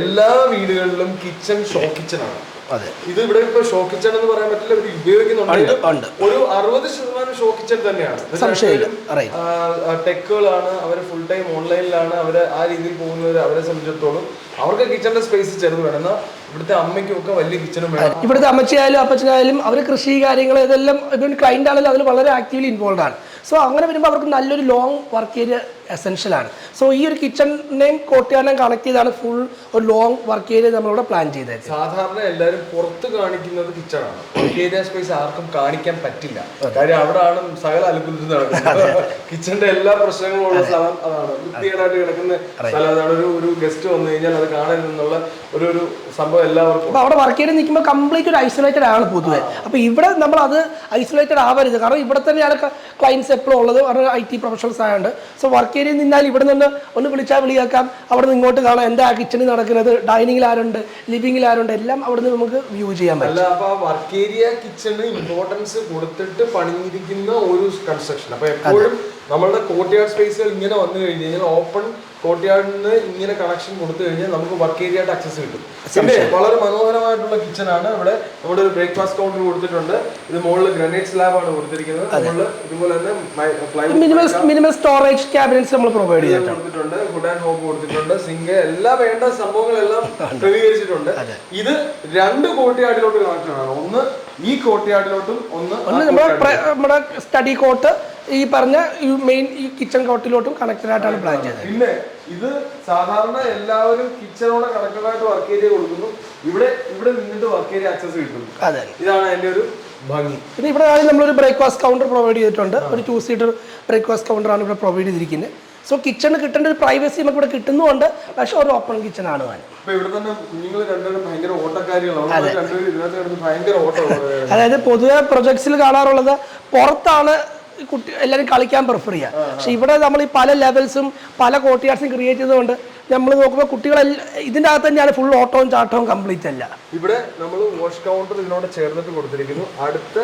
എല്ലാ വീടുകളിലും കിച്ചൺ ഷോ കിച്ചൺ ആണ്. അതെ. ഇത് ഇവിടെ ഇപ്പൊ ഷോ കിച്ചൺ എന്ന് പറയാൻ പറ്റില്ല ഇവർ ഉപയോഗിക്കുന്നുണ്ട്. ഒരു അറുപത് ശതമാനം ഷോ കിച്ചൺ തന്നെയാണ്. സംശയമില്ല. ടെക്കുകളാണ് അവർ ഫുൾ ടൈം ഓൺലൈനിലാണ് അവർ ആ രീതിയിൽ പോകുന്നവർ അവരെ സംബന്ധിച്ചിടത്തോളം അവർക്ക് കിച്ചണിന്റെ സ്പേസ് ചെറുത് വേണം. എന്നാൽ ഇവിടുത്തെ അമ്മയ്ക്കും ഒക്കെ വലിയ കിച്ചണും വേണം. ഇവിടുത്തെ അമ്മച്ചിയായാലും അപ്പച്ചനായാലും അവർ കൃഷി കാര്യങ്ങൾ ഇതെല്ലാം ഇവൻ ക്ലൈന്റ് ആണെങ്കിലും അതിൽ വളരെ ആക്റ്റീവ്ലി ഇൻവോൾവ് ആണ്. സോ അങ്ങനെ വരുമ്പോൾ അവർക്ക് നല്ലൊരു ലോങ് വർക്ക് ഏരിയ എസെൻഷ്യൽ ആണ്. സോ ഈ ഒരു കിച്ചണിനെയും കോട്ടയാനെയും കണക്ട് ചെയ്താണ് ഫുൾ ഒരു ലോങ് വർക്ക് ഏരിയ നമ്മളിവിടെ പ്ലാൻ ചെയ്തത്. സാധാരണ എല്ലാവരും പുറത്ത് കാണിക്കുന്നത് കിച്ചണാണ് ഏരിയ സ്പേസ് ആർക്കും കാണിക്കാൻ പറ്റില്ല. കാര്യം അവിടെയാണ് സകല അലുക്കുലത്ത് നടക്കുന്നത്. കിച്ചന്റെ എല്ലാ പ്രശ്നങ്ങളും ഉള്ള സ്ഥലം അതാണ്. വൃത്തികേടായിട്ട് കിടക്കുന്ന സ്ഥലം. അതാണ് ഒരു ഒരു ഗസ്റ്റ് വന്നു കഴിഞ്ഞാൽ അത് കാണരുതെന്നുള്ള ഒരു ഒരു സംഭവം എല്ലാവർക്കും. അവിടെ വർക്ക് ചെയ്ത് നിൽക്കുമ്പോൾ കംപ്ലീറ്റ് ഒരു ഐസൊലേറ്റഡ് ആണ് പൊതുവെ. അപ്പോൾ ഇവിടെ നമ്മൾ അത് ഐസൊലേറ്റഡ് ആവരുത്. കാരണം ഇവിടെ തന്നെയാണ് ക്ലയൻസ് എപ്പോഴും ഉള്ളത്? അവരുടെ ഐ ടി പ്രൊഫഷണൽസ് ആയതുകൊണ്ട് സോ വർക്ക് ഏരിയയിൽ നിന്നാൽ ഇവിടെ നിന്ന് ഒന്ന് വിളിച്ചാൽ വിളിയാക്കാം. അവിടെ നിന്ന് ഇങ്ങോട്ട് കാണാം. എന്താ കിച്ചണിൽ നടക്കുന്നത്? ഡൈനിങ്ങിൽ ആരുണ്ട്? ലിവിങ്ങിൽ ആരുണ്ട്? എല്ലാം അവിടെ നിന്ന് നമുക്ക് വ്യൂ ചെയ്യാൻ പറ്റും. കോർട്ട് യാർഡ് വർക്ക് ഏരിയ കിച്ചണ് ഇമ്പോർട്ടൻസ് കൊടുത്തിട്ട് പണിഞ്ഞിരിക്കുന്ന ഒരു കൺസ്ട്രക്ഷൻ അപ്പോൾ എപ്പോഴും നമ്മളുടെ കോർട്ട്യാർഡ് സ്പേസുകൾ ഇങ്ങനെ വന്നു കഴിഞ്ഞ് കഴിഞ്ഞാൽ ഓപ്പൺ കോർട്ട്യാർഡിന് ഇങ്ങനെ കണക്ഷൻ കൊടുത്തു കഴിഞ്ഞാൽ നമുക്ക് വർക്ക് ഏരിയ ആയിട്ട് അക്സസ് കിട്ടും. പിന്നെ വളരെ മനോഹരമായിട്ടുള്ള കിച്ചൺ ആണ്. ഇവിടെ നമ്മുടെ ഒരു ബ്രേക്ക്ഫാസ്റ്റ് കൗണ്ടർ കൊടുത്തിട്ടുണ്ട്. ഇത് മുകളിൽ ഗ്രാനൈറ്റ് സ്ലാബ് ആണ് കൊടുത്തിരിക്കുന്നത്. മുകളിൽ ഇതുപോലെ തന്നെ സ്റ്റോറേജ് ക്യാബിനറ്റ്സ് നമ്മൾ പ്രൊവൈഡ് ചെയ്തിട്ടുണ്ട്. കൊടുത്തിട്ടുണ്ട്. ഫുഡ് ആൻഡ് ഹോം കൊടുത്തിട്ടുണ്ട്. സിങ്ക് എല്ലാ വേണ്ട സംഭവങ്ങളെല്ലാം ക്രമീകരിച്ചിട്ടുണ്ട്. ഇത് രണ്ട് കോട്ടയാടിലോട്ട് കണക്ഷൻ ആണ്. ഒന്ന് ഈ കോട്ടയാടിലോട്ടും ഒന്ന് നമ്മുടെ സ്റ്റഡി കോട്ട് ഈ പറഞ്ഞ ഈ മെയിൻ ഈ കിച്ചൺ കോട്ടിലോട്ടും കണക്റ്റഡ് ആയിട്ടാണ് പ്ലാൻ ചെയ്തത്. പിന്നെ ഇത് സാധാരണ എല്ലാവരും കിച്ചണോടെ കണക്റ്റഡ് ആയിട്ട് വർക്ക് ഏരിയ കൊടുക്കുന്നു. ഇവിടെ ഇവിടെ നിന്നിട്ട് വർക്ക് ഏരിയ ആക്സസ് കിട്ടും അതെ. ഇതാണ് അതിന്റെ ഒരു ഭംഗി. പിന്നെ ഇവിടെ ആണെങ്കിൽ നമ്മളൊരു ബ്രേക്ക്ഫാസ്റ്റ് കൗണ്ടർ പ്രൊവൈഡ് ചെയ്തിട്ടുണ്ട്. ഒരു ടു സീറ്റർ ബ്രേക്ക്ഫാസ്റ്റ് കൗണ്ടർ ആണ് ഇവിടെ പ്രൊവൈഡ് ചെയ്തിരിക്കുന്നത് സോ കിച്ചൺ കിട്ടേണ്ട ഒരു പ്രൈവസി നമുക്ക് ഇവിടെ കിട്ടുന്നുണ്ട്. പക്ഷെ ഒരു ഓപ്പൺ കിച്ചൺ ആണ് അതായത് പൊതുവെ പ്രൊജക്ട്സിൽ കാണാറുള്ളത് പുറത്താണ് കുട്ടി എല്ലാവരും കളിക്കാൻ പ്രിഫർ ചെയ്യുക പക്ഷെ ഇവിടെ നമ്മൾ ഈ പല ലെവൽസും പല കോട്ടിയാർസും ക്രിയേറ്റ് ചെയ്തുകൊണ്ട് നമ്മൾ നോക്കുമ്പോൾ കുട്ടികളെല്ലാം ഇതിന്റെ അകത്ത് തന്നെയാണ് ഫുൾ ഓട്ടവും ചാട്ടവും കംപ്ലീറ്റ് അല്ല. ഇവിടെ നമ്മൾ വാഷ് കൗണ്ടർ ഇതിനോട് ചേർന്നിട്ട് കൊടുത്തിരിക്കുന്നു. അടുത്ത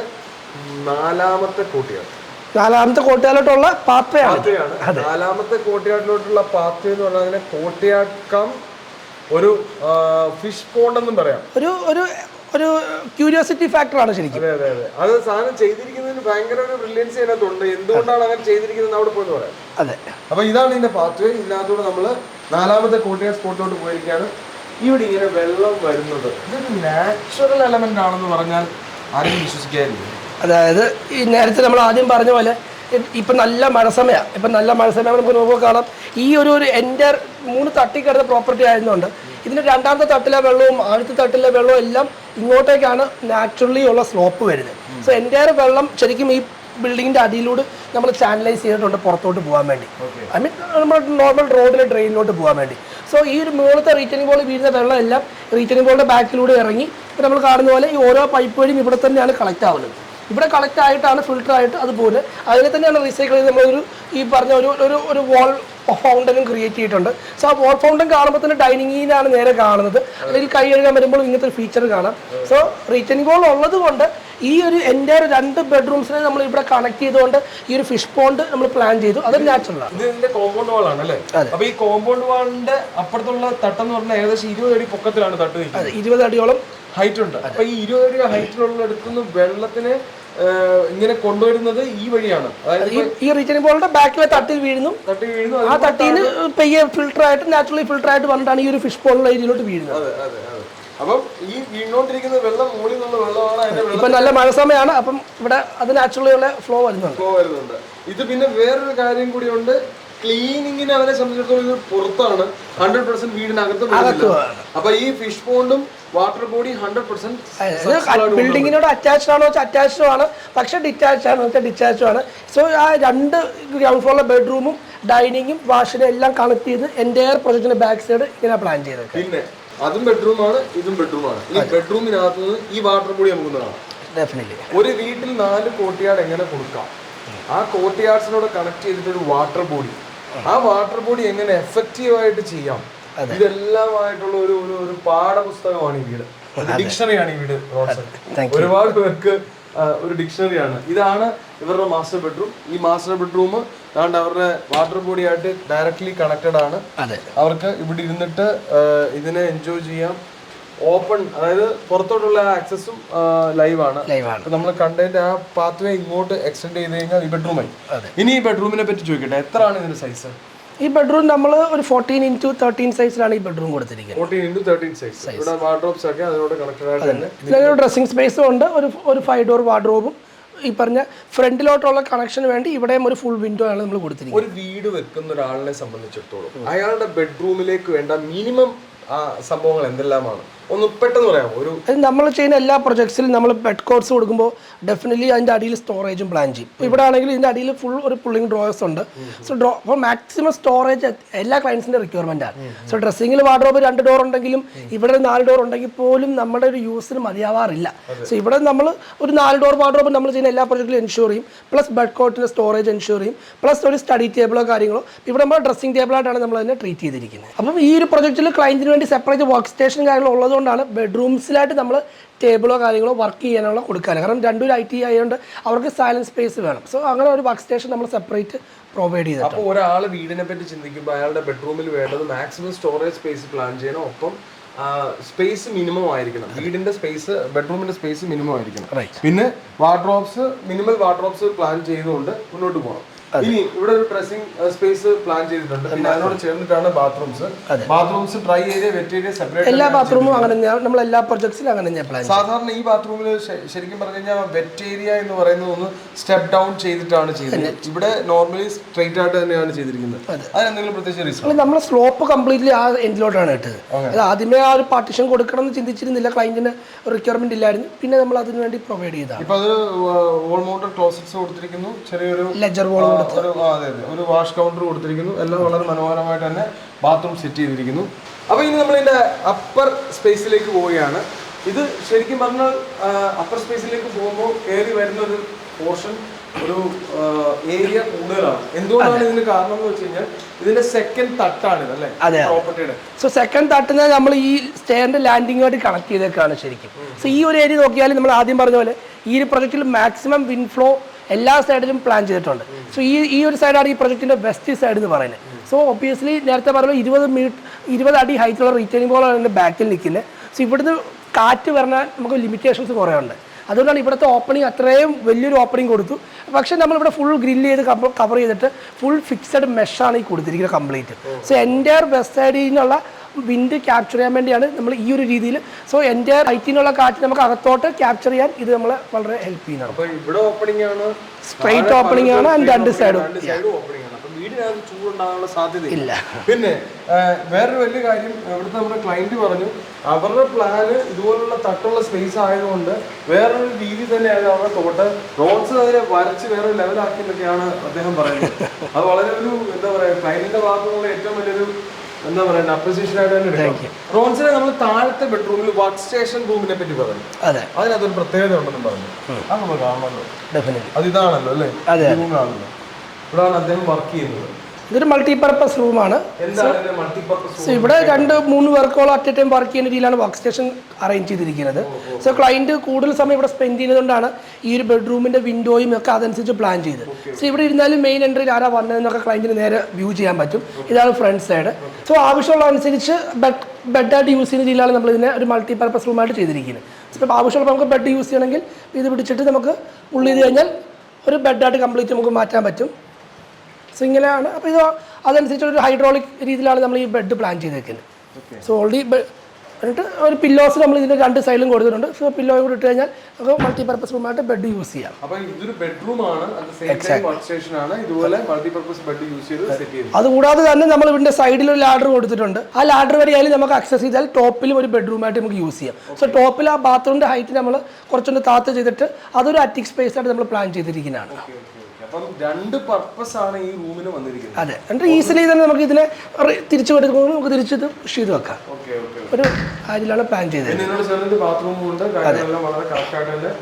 നാലാമത്തെ കൂട്ടിയാണ് നാലാമത്തെ കോട്ടയാലോട്ടുള്ള പാത്രയാണ്. പാത്തയാണ് നാലാമത്തെ കോട്ടയാട്ടിലോട്ടുള്ള പാത്ത എന്ന് പറഞ്ഞാൽ അതിനെ കോട്ടയാട് ഒരു ഫിഷ് പോണ്ട് എന്നും പറയാം. ഒരു ഒരു ഒരു ക്യൂരിയോസിറ്റി ഫാക്ടറാണ് ശരിക്കും. അതെ സാധനം ചെയ്തിരിക്കുന്നതിന് ഭയങ്കര ഒരു ബ്രില്യൻസി അതിനകത്തുണ്ട്. എന്തുകൊണ്ടാണ് അങ്ങനെ ചെയ്തിരിക്കുന്നത് അവിടെ പോയി പറയാം അതെ. അപ്പൊ ഇതാണ് ഇതിന്റെ പാത്വേ ഇതിനകത്തൂടെ നമ്മൾ നാലാമത്തെ കോട്ടയം സ്പോട്ടിലോട്ട് പോയിരിക്കുകയാണ്. ഇവിടെ ഇങ്ങനെ വെള്ളം വരുന്നത്. ഇതൊരു നാച്ചുറൽ എലമെന്റ് ആണെന്ന് പറഞ്ഞാൽ ആരും വിശ്വസിക്കാറില്ല അതായത് ഈ നേരത്തെ നമ്മൾ ആദ്യം പറഞ്ഞ പോലെ ഇപ്പം നല്ല മഴ സമയമാണ് ഇപ്പം നല്ല മഴ സമയം. നമുക്ക് നോക്കുമ്പോൾ കാണാം. ഈ ഒരു ഒരു എന്റെ മൂന്ന് തട്ടിക്കിടന്ന പ്രോപ്പർട്ടി ആയതുകൊണ്ട് ഇതിന്റെ രണ്ടാമത്തെ തട്ടിലെ വെള്ളവും ആദ്യത്തെ തട്ടിലെ വെള്ളവും എല്ലാം ഇങ്ങോട്ടേക്കാണ് നാച്ചുറലി ഉള്ള സ്ലോപ്പ് വരുന്നത്. സോ എന്റെ വെള്ളം ശരിക്കും ഈ ബിൽഡിങ്ങിന്റെ അടിയിലൂടെ നമ്മൾ ചാനലൈസ് ചെയ്തിട്ടുണ്ട് പുറത്തോട്ട് പോകാൻ വേണ്ടി. ഐ മീൻ നമ്മൾ നോർമൽ റോഡിലെ ഡ്രെയിനിലോട്ട് പോകാൻ വേണ്ടി. സോ ഈ ഒരു മുകളിലത്തെ റീറ്റനിങ് ബോൾ വീഴുന്ന വെള്ളം എല്ലാം റീറ്റനിങ് ബോളിന്റെ ബാക്കിലൂടെ ഇറങ്ങി ഇപ്പോൾ നമ്മൾ കാണുന്ന പോലെ ഈ ഓരോ പൈപ്പ് വഴിയും ഇവിടെ തന്നെയാണ് കളക്ട് ആവുന്നത്. ഇവിടെ കളക്ട് ആയിട്ടാണ് ഫിൽട്ടർ ആയിട്ട് അതുപോലെ അതിനെ തന്നെയാണ് റീസൈക്കിൾ ചെയ്ത് നമ്മളൊരു ഈ പറഞ്ഞ ഒരു ഒരു ഒരു വാൾ ഫൗണ്ടനും ക്രിയേറ്റ് ചെയ്തിട്ടുണ്ട്. സോ ആ വാൾ ഫൗണ്ടൻ കാണുമ്പോൾ തന്നെ ഡൈനിങ്ങിലാണ് നേരെ കാണുന്നത്. അല്ലെങ്കിൽ കൈ കഴുകാൻ വരുമ്പോൾ ഇങ്ങനത്തെ ഒരു ഫീച്ചർ കാണാം. സോ റീറ്റനിങ് ബോൾ ഉള്ളത് കൊണ്ട് ഈ ഒരു എന്റെ രണ്ട് ബെഡ്റൂംസിനെ നമ്മൾ ഇവിടെ കണക്ട് ചെയ്തുകൊണ്ട് ഈ ഒരു ഫിഷ് പോണ്ട് നമ്മൾ പ്ലാൻ ചെയ്തു. അത് നാച്ചുറലാണ് ഇത് ഇതിന്റെ കോമ്പൗണ്ട് വാൾ അല്ലേ? അപ്പൊ ഈ കോമ്പൗണ്ട് വാളിന്റെ അപ്പുറത്തുള്ള തട്ടെന്ന് പറഞ്ഞാൽ ഏകദേശം ഇരുപത് അടി പൊക്കത്തിലാണ് തട്ട് ഇരുപത് അടിയോളം ഹൈറ്റ് ഉണ്ട്. അപ്പൊ ഈ ഇരുപത് അടി ഹൈറ്റിലുള്ള അടുത്തുനിന്ന് വെള്ളത്തിന് ഇങ്ങനെ കൊണ്ടുവരുന്നത് ഈ വഴിയാണ്. അതായത് ഈ ഈ പോലെ ബോളിന്റെ ബാക്കിലെ തട്ടിൽ വീഴുന്നു. തട്ടിൽ വീഴുന്നു ആ തട്ടീന് പെയ്യെ ഫിൽട്ടർ ആയിട്ട് നാച്ചുറലി ഫിൽട്ടർ ആയിട്ട് വന്നിട്ടാണ് ഈ ഒരു ഫിഷ് പോളുള്ള ഏരിയയിലോട്ട് വീഴുന്നത്. അതെ അതെ അതെ. അപ്പം ഈ വീണോണ്ടിരിക്കുന്ന വെള്ളം മുകളിൽ നിന്നുള്ള വെള്ളമാണ് ഇപ്പൊ നല്ല മഴ സമയമാണ് അപ്പം ഇവിടെ അത് നാച്ചുറലി ഉള്ള ഫ്ലോ വരുന്നുണ്ട്. ഫ്ലോ വരുന്നുണ്ട്. ഇത് പിന്നെ വേറൊരു കാര്യം കൂടിയുണ്ട്. ക്ലീനിങ്ങിനെ അവരെ സംബന്ധിച്ചിടത്തോളം ഇത് പുറത്താണ്. ഹൺഡ്രഡ് പെർസെന്റ് വീടിനകത്ത്. അപ്പൊ ഈ ഫിഷ് പോണ്ടും വാട്ടർ ബോഡി ഹൺഡ്രഡ് പെർസെന്റ് ബിൽഡിങ്ങിനോട് അറ്റാച്ച്ഡ് ആണോ വെച്ചാൽ അറ്റാച്ച്ഡ് ആണ്. പക്ഷെ ഡിറ്റാച്ച് ആണോ വെച്ചാൽ ഡിറ്റാച്ച്ഡ് ആണ്. സോ ആ രണ്ട് ഗ്രൗണ്ട് ഫ്ലോറിലെ ബെഡ്റൂമും ഡൈനിങ്ങും വാഷിനും എല്ലാം കണക്ട് ചെയ്ത് എന്റെ പ്രൊജക്ടിന്റെ ബാക്ക് സൈഡ് ഇങ്ങനെ പ്ലാൻ ചെയ്തത് പിന്നെ അതും ബെഡ്റൂമാണ് ഇതും ബെഡ്റൂമാണ് ഈ ബെഡ്റൂമിനകത്ത് നിന്ന് ഈ വാട്ടർ ബോഡി നമുക്ക് കാണാം ഡെഫിനറ്റ്ലി ഒരു വീട്ടിൽ നാല് കോട്ടിയാട് എങ്ങനെ കൊടുക്കാം? ആ കോട്ടിയാർഡ്സിനോട് കണക്ട് ചെയ്തിട്ട് ഒരു വാട്ടർ ബോഡി ആ വാട്ടർ ബോഡി എങ്ങനെ എഫക്റ്റീവ് ആയിട്ട് ചെയ്യാം ഇതെല്ലാമായിട്ടുള്ള ഒരു ഒരു ഒരു പാഠപുസ്തകമാണ് ഈ വീട്. ഡിക്ഷണറിയാണ് ഈ വീട് ഒരുപാട് പേർക്ക് ഒരു ഡിക്ഷണറിയാണ് ഇതാണ് ഇവരുടെ മാസ്റ്റർ ബെഡ്റൂം ഈ മാസ്റ്റർ ബെഡ്റൂം അതുകൊണ്ട് അവരുടെ വാട്ടർ ബോഡി ആയിട്ട് ഡയറക്ട്ലി കണക്റ്റഡ് ആണ്. അവർക്ക് ഇവിടെ ഇരുന്നിട്ട് ഇതിനെ എൻജോയ് ചെയ്യാം. ഓപ്പൺ അതായത് പുറത്തോട്ടുള്ള ആക്സസും ലൈവ് ആണ്. ലൈവാണ് നമ്മൾ കണ്ടതിന്റെ ആ പാത്വേ ഇങ്ങോട്ട് എക്സ്റ്റെൻഡ് ചെയ്ത് കഴിഞ്ഞാൽ ഈ ബെഡ്റൂമായി. ഇനി ഈ ബെഡ്റൂമിനെ പറ്റി ചോദിക്കട്ടെ എത്രയാണ് ഇതിന്റെ സൈസ് ഈ ബെഡ്റൂം നമ്മൾ ഒരു ഫോർട്ടീൻ ഇന്റു തേർട്ടീൻ സൈസിലാണ് ഈ ബെഡ്റൂം കൊടുത്തിരിക്കുന്നത്. ഫോർട്ടീൻ ഇന്റു തേർട്ടീൻ സൈസ് ഇവിടെ വാർഡ്രോബ്സ് ഒക്കെ അതിനോട് കണക്റ്റഡ് ആയിട്ട് ഇതിലൊരു ഡ്രസ്സിംഗ് സ്പേസും ഉണ്ട് ഒരു ഒരു ഫൈവ് ഡോർ വാർഡ്രോബും ഈ പറഞ്ഞ ഫ്രണ്ടിലോട്ടുള്ള കണക്ഷന് വേണ്ടി ഇവിടെയും ഒരു ഫുൾ വിൻഡോ ആണ് നമ്മൾ കൊടുത്തിരിക്കുന്നത്. ഒരു വീട് വെക്കുന്ന ഒരാളിനെ സംബന്ധിച്ചിടത്തോളം അയാളുടെ ബെഡ്റൂമിലേക്ക് വേണ്ട മിനിമം സംഭവങ്ങൾ എന്തെല്ലാമാണ്? ഒന്ന് പെട്ടെന്ന് പറയാമോ? ഒരു നമ്മൾ ചെയ്യുന്ന എല്ലാ പ്രൊജക്ട്സിലും നമ്മൾ ബെഡ് കോഡ്സ് കൊടുക്കുമ്പോൾ ഡെഫിനറ്റ്ലി അതിന്റെ അടിയിൽ സ്റ്റോറേജും പ്ലാൻ ചെയ്യും. ഇപ്പോൾ ഇവിടെ ആണെങ്കിൽ ഇതിന്റെ അടിയിൽ ഫുൾ ഒരു പുള്ളിങ് ഡ്രോയേഴ്സ് ഉണ്ട്. സോ ഡ്രോ അപ്പോൾ മാക്സിമം സ്റ്റോറേജ് എല്ലാ ക്ലയൻസിന്റെ റിക്വയർമെന്റ് ആണ്. സോ ഡ്രസ്സിങ്ങിൽ വാർഡ്രോബ് രണ്ട് ഡോർ ഉണ്ടെങ്കിലും ഇവിടെ നാല് ഡോർ ഉണ്ടെങ്കിൽ പോലും നമ്മുടെ ഒരു യൂസിന് മതിയാവാറില്ല. സോ ഇവിടെ നമ്മൾ ഒരു നാല് ഡോർ വാർഡ്രോബ് നമ്മൾ ചെയ്യുന്ന എല്ലാ പ്രൊജക്റ്റിലും എൻഷുർ ചെയ്യും. പ്ലസ് ബെഡ് കോട്ടിന്റെ സ്റ്റോറേജ് എൻഷുർ ചെയ്യും. പ്ലസ് ഒരു സ്റ്റഡി ടേബിളോ കാര്യങ്ങളോ. ഇവിടെ നമ്മൾ ഡ്രസ്സിംഗ് ടേബിളായിട്ടാണ് നമ്മൾ അതിനെ ട്രീറ്റ് ചെയ്തിരിക്കുന്നത്. അപ്പം ഈ ഒരു പ്രൊജക്റ്റിൽ ക്ലയന്റിന് വേണ്ടി സെപ്പറേറ്റ് വർക്ക് സ്റ്റേഷൻ കാര്യങ്ങളും ഉള്ളതുകൊണ്ടാണ് ബെഡ്റൂംസിലായിട്ട് നമ്മൾ ടേബിളോ കാര്യങ്ങളോ വർക്ക് ചെയ്യാനുള്ള കൊടുക്കാറ്. കാരണം രണ്ടും ഐ ടി ആയതുകൊണ്ട് അവർക്ക് സൈലൻസ് സ്പേസ് വേണം. സോ അങ്ങനെ ഒരു വർക്ക് സ്റ്റേഷൻ നമ്മൾ സെപ്പറേറ്റ് പ്രൊവൈഡ് ചെയ്തിട്ടുണ്ട്. അപ്പോൾ ഒരാൾ വീടിനെ പറ്റി ചിന്തിക്കുമ്പോൾ അയാളുടെ ബെഡ്റൂമിൽ വേണ്ടത് മാക്സിമം സ്റ്റോറേജ് സ്പേസ് പ്ലാൻ ചെയ്യണം. ഒപ്പം സ്പേസ് മിനിമം ആയിരിക്കണം. വീടിന്റെ സ്പേസ് ബെഡ്റൂമിന്റെ സ്പേസ് മിനിമം ആയിരിക്കണം. പിന്നെ വാർഡ്രോബ്സ് മിനിമൽ വാർഡ്രോബ്സ് പ്ലാൻ ചെയ്തുകൊണ്ട് മുന്നോട്ട് പോകണം ഇനി ഇവിടെ ഒരു ഡ്രസ്സിംഗ് സ്പേസ് പ്ലാൻ ചെയ്തിട്ടുണ്ട്. പിന്നെ അതിനോട് ചേർന്നിട്ടാണ് bathrooms bathrooms dry area wet area separate എല്ലാ ബാത്റൂമും അങ്ങനെ തന്നെയാണ് നമ്മൾ എല്ലാ പ്രൊജക്ട്സിലും അങ്ങനെ തന്നെയാണ് പ്ലാൻ സാധാരണ ഈ ബാത്റൂമിൽ ശരിക്കും പറഞ്ഞു കഴിഞ്ഞാൽ വെറ്റ് ഏരിയ എന്ന് പറയുന്നത് ഒന്ന് സ്റ്റെപ്പ് ഡൗൺ ചെയ്തിട്ടാണ് ചെയ്തത് ഇവിടെ നോർമലി സ്ട്രെയിറ്റ് ആയിട്ട് തന്നെയാണ് ചെയ്തിരിക്കുന്നത്. അതിനെന്തെങ്കിലും പ്രത്യേകിച്ച് റീസൺ നമ്മൾ സ്ലോപ്പ് കംപ്ലീറ്റ്ലി ആ എൻഡിലോട്ടാണ് ഇട്ടത് അത് ആദ്യമേ ആ ഒരു പാർട്ടിഷൻ കൊടുക്കണം എന്ന് ചിന്തിച്ചിരുന്നില്ല. ക്ലൈന്റിന് റിക്വയർമെന്റ് ഇല്ലായിരുന്നു. പിന്നെ നമ്മൾ അതിനു വേണ്ടി പ്രൊവൈഡ് ചെയ്തതാണ്. ഇപ്പൊ അത് വോൾ മൗണ്ടഡ് ക്ലോസറ്റ്സ് കൊടുത്തിരിക്കുന്നു. ചെറിയൊരു ലെജർ വോൾ ഒരു അതെ അതെ. ഒരു വാഷ് കൗണ്ടർ കൊടുത്തിരിക്കുന്നു. എല്ലാം വളരെ മനോഹരമായിട്ട് തന്നെ ബാത്റൂം സെറ്റ് ചെയ്തിരിക്കുന്നു. അപ്പൊ ഇനി നമ്മൾ ഇതിന്റെ അപ്പർ സ്പേസിലേക്ക് പോവുകയാണ്. ഇത് ശരിക്കും പറഞ്ഞാൽ അപ്പർ സ്പേസിലേക്ക് പോകുമ്പോൾ കയറി വരുന്ന ഒരു പോർഷൻ ഒരു ഏരിയ കൂടുതലാണ്. എന്തുകൊണ്ടാണ് ഇതിന് കാരണം എന്ന് വെച്ച് കഴിഞ്ഞാൽ ഇതിന്റെ സെക്കൻഡ് തട്ടാണ് ഇത് അല്ലേ? അതെ. പ്രോപ്പർട്ടിയുടെ. സോ സെക്കൻഡ് തട്ടിനെ നമ്മൾ ഈ സ്റ്റേറിന്റെ ലാൻഡിങ്ങുമായിട്ട് കണക്ട് ചെയ്തേക്കാണ് ശരിക്കും. സോ ഈ ഒരു ഏരിയ നോക്കിയാൽ നമ്മൾ ആദ്യം പറഞ്ഞ പോലെ ഈ ഒരു പ്രൊജക്റ്റിൽ മാക്സിമം വിൻ ഫ്ലോ എല്ലാ സൈഡിലും പ്ലാൻ ചെയ്തിട്ടുണ്ട്. സോ ഈ ഈ ഒരു സൈഡാണ് ഈ പ്രൊജക്ടിന്റെ വെസ്റ്റ് സൈഡ് എന്ന് പറയുന്നത്. സോ ഒബ്വിയസ്ലി നേരത്തെ പറഞ്ഞ ഇരുപത് മീറ്റ് ഇരുപത് അടി ഹൈറ്റുള്ള റീറ്റൈനിങ് ബോളാണ് എന്റെ ബാക്കിൽ നിൽക്കുന്നത്. സോ ഇവിടുന്ന് കാറ്റ് പറഞ്ഞാൽ നമുക്ക് ലിമിറ്റേഷൻസ് കുറേ ഉണ്ട് അതുകൊണ്ടാണ് ഇവിടുത്തെ ഓപ്പണിംഗ് അത്രയും വലിയൊരു ഓപ്പണിംഗ് കൊടുത്തു. പക്ഷേ നമ്മളിവിടെ ഫുൾ ഗ്രില്ല് ചെയ്ത് കവർ ചെയ്തിട്ട് ഫുൾ ഫിക്സഡ് മെഷാണ് ഈ കൊടുത്തിരിക്കുന്നത് കംപ്ലീറ്റ് സോ എന്റെ വെസ്റ്റ് സൈഡിൽ നിന്നുള്ള വിൻഡ് ക്യാപ്ചർ ചെയ്യാൻ വേണ്ടിയാണ് നമ്മൾ ഈ ഒരു രീതിയിൽ. സോ എന്റെ ഹൈറ്റിനുള്ള കാറ്റ് നമുക്ക് അകത്തോട്ട് ക്യാപ്ചർ ചെയ്യാൻ ഇത് നമ്മളെ വളരെ ഹെൽപ്പ് ചെയ്യുന്നതാണ്. ഇവിടെ ഓപ്പണിംഗ് ആണ്. രണ്ട് സൈഡും ചൂടുണ്ടാകാനുള്ള സാധ്യത ഇല്ല. പിന്നെ വേറൊരു വലിയ കാര്യം ഇവിടുത്തെ നമ്മുടെ ക്ലയന്റ് പറഞ്ഞു അവരുടെ പ്ലാന് ഇതുപോലുള്ള തട്ടുള്ള സ്പേസ് ആയതുകൊണ്ട് വേറൊരു രീതി തന്നെയാണ് അവരുടെ തോട്ട്. റോഡ്സ് അതിനെ വരച്ച് വേറൊരു ലെവലാക്കിയെന്നൊക്കെയാണ് അദ്ദേഹം പറയുന്നത്. അത് വളരെ ഒരു എന്താ പറയാ ക്ലയന്റിന്റെ ഭാഗത്തുനിന്നുള്ള ഏറ്റവും വലിയൊരു എന്താ പറയുക എടുക്കാം റോൺസിനെ നമ്മൾ താഴത്തെ ബെഡ്റൂമിൽ വർക്ക് സ്റ്റേഷൻ റൂമിനെ പറ്റി പറഞ്ഞു. അതെ. അതിനകത്തൊരു പ്രത്യേകത ഉണ്ടെന്നും പറഞ്ഞു. അത് നമ്മൾ കാണണമല്ലോ അത് ഇതാണല്ലോ അല്ലേ റൂമിലാണല്ലോ അദ്ദേഹം വർക്ക് ചെയ്യുന്നത്. ഇതൊരു മൾട്ടിപർപ്പസ് റൂമാണ് സോ ഇവിടെ രണ്ട് മൂന്ന് പേർക്കോളം അറ്റ് എ ടൈം വർക്ക് ചെയ്യുന്ന രീതിയിലാണ് വർക്ക് സ്റ്റേഷൻ അറേഞ്ച് ചെയ്തിരിക്കുന്നത് സോ ക്ലയന്റ് കൂടുതൽ സമയം ഇവിടെ സ്പെൻഡ് ചെയ്യുന്നതുകൊണ്ടാണ് ഈ ഒരു ബെഡ്റൂമിന്റെ വിൻഡോയും ഒക്കെ അതനുസരിച്ച് പ്ലാൻ ചെയ്ത് സോ ഇവിടെ ഇരുന്നാലും മെയിൻ എൻട്രിയിൽ ആരാ വന്നതെന്നൊക്കെ ക്ലയന്റിന് നേരെ വ്യൂ ചെയ്യാൻ പറ്റും. ഇതാണ് ഫ്രണ്ട് സൈഡ് സോ ആവശ്യമുള്ള അനുസരിച്ച് ബെഡ് ബെഡായിട്ട് യൂസ് ചെയ്യുന്ന രീതിയിലാണ് നമ്മൾ ഇതിനെ ഒരു മൾട്ടിപർപ്പസ് റൂമായിട്ട് ചെയ്തിരിക്കുന്നത്. സോ ഇപ്പോൾ ആവശ്യമുള്ള നമുക്ക് ബെഡ് യൂസ് ചെയ്യണമെങ്കിൽ ഇത് പിടിച്ചിട്ട് നമുക്ക് ഉള്ളിൽ ചെയ്ത് കഴിഞ്ഞാൽ ഒരു ബെഡായിട്ട് കംപ്ലീറ്റ് നമുക്ക് മാറ്റാൻ പറ്റും. സോ ഇങ്ങനെയാണ് അപ്പോൾ ഇത് അതനുസരിച്ചൊരു ഹൈഡ്രോളിക് രീതിയിലാണ് നമ്മൾ ഈ ബെഡ് പ്ലാൻ ചെയ്തേക്കുന്നത്. സോ ഓൾറെഡി എന്നിട്ട് ഒരു പില്ലോസ് നമ്മൾ ഇതിന്റെ രണ്ട് സൈഡിലും കൊടുത്തിട്ടുണ്ട്. സോ പില്ലോ കൂടി ഇട്ട് കഴിഞ്ഞാൽ നമുക്ക് മൾട്ടിപർപ്പസ് റൂമായിട്ട് ബെഡ് യൂസ് ചെയ്യാം. അപ്പോൾ ഇതൊരു ബെഡ്റൂമാണ് ഇതുപോലെ മൾട്ടിപർപ്പസ് ബെഡ് യൂസ് ചെയ്ത് സെറ്റ് ചെയ്തു അതുകൂടാതെ തന്നെ നമ്മൾ ഇതിന്റെ സൈഡിൽ ഒരു ലാഡർ കൊടുത്തിട്ടുണ്ട്. ആ ലാഡർ വഴിയായാലും നമുക്ക് അക്സസ് ചെയ്താൽ ടോപ്പിലും ഒരു ബെഡ്റൂമായിട്ട് നമുക്ക് യൂസ് ചെയ്യാം. സോ ടോപ്പിൽ ആ ബാത്റൂമിന്റെ ഹൈറ്റ് നമ്മൾ കുറച്ചൊന്ന് താത്ത് ചെയ്തിട്ട് അതൊരു അറ്റിക് സ്പേസ് ആയിട്ട് നമ്മൾ പ്ലാൻ ചെയ്തിരിക്കുന്നതാണ്. അപ്പം രണ്ട് പർപ്പസ് ആണ് ഈ റൂമിന് വന്നിരിക്കുന്നത്. അതെ. എന്നിട്ട് ഈസിലി തന്നെ നമുക്ക് ഇതിനെ തിരിച്ചു കൊടുക്കുമ്പോൾ നമുക്ക് തിരിച്ചിത് പുഷ് ചെയ്ത് വെക്കാം. ഒരു കാര്യത്തിലാണ് പ്ലാൻ ചെയ്തത്. ബാത്റൂമും ഉണ്ട് വളരെ കറക്റ്റ് ആയിട്ട് തന്നെ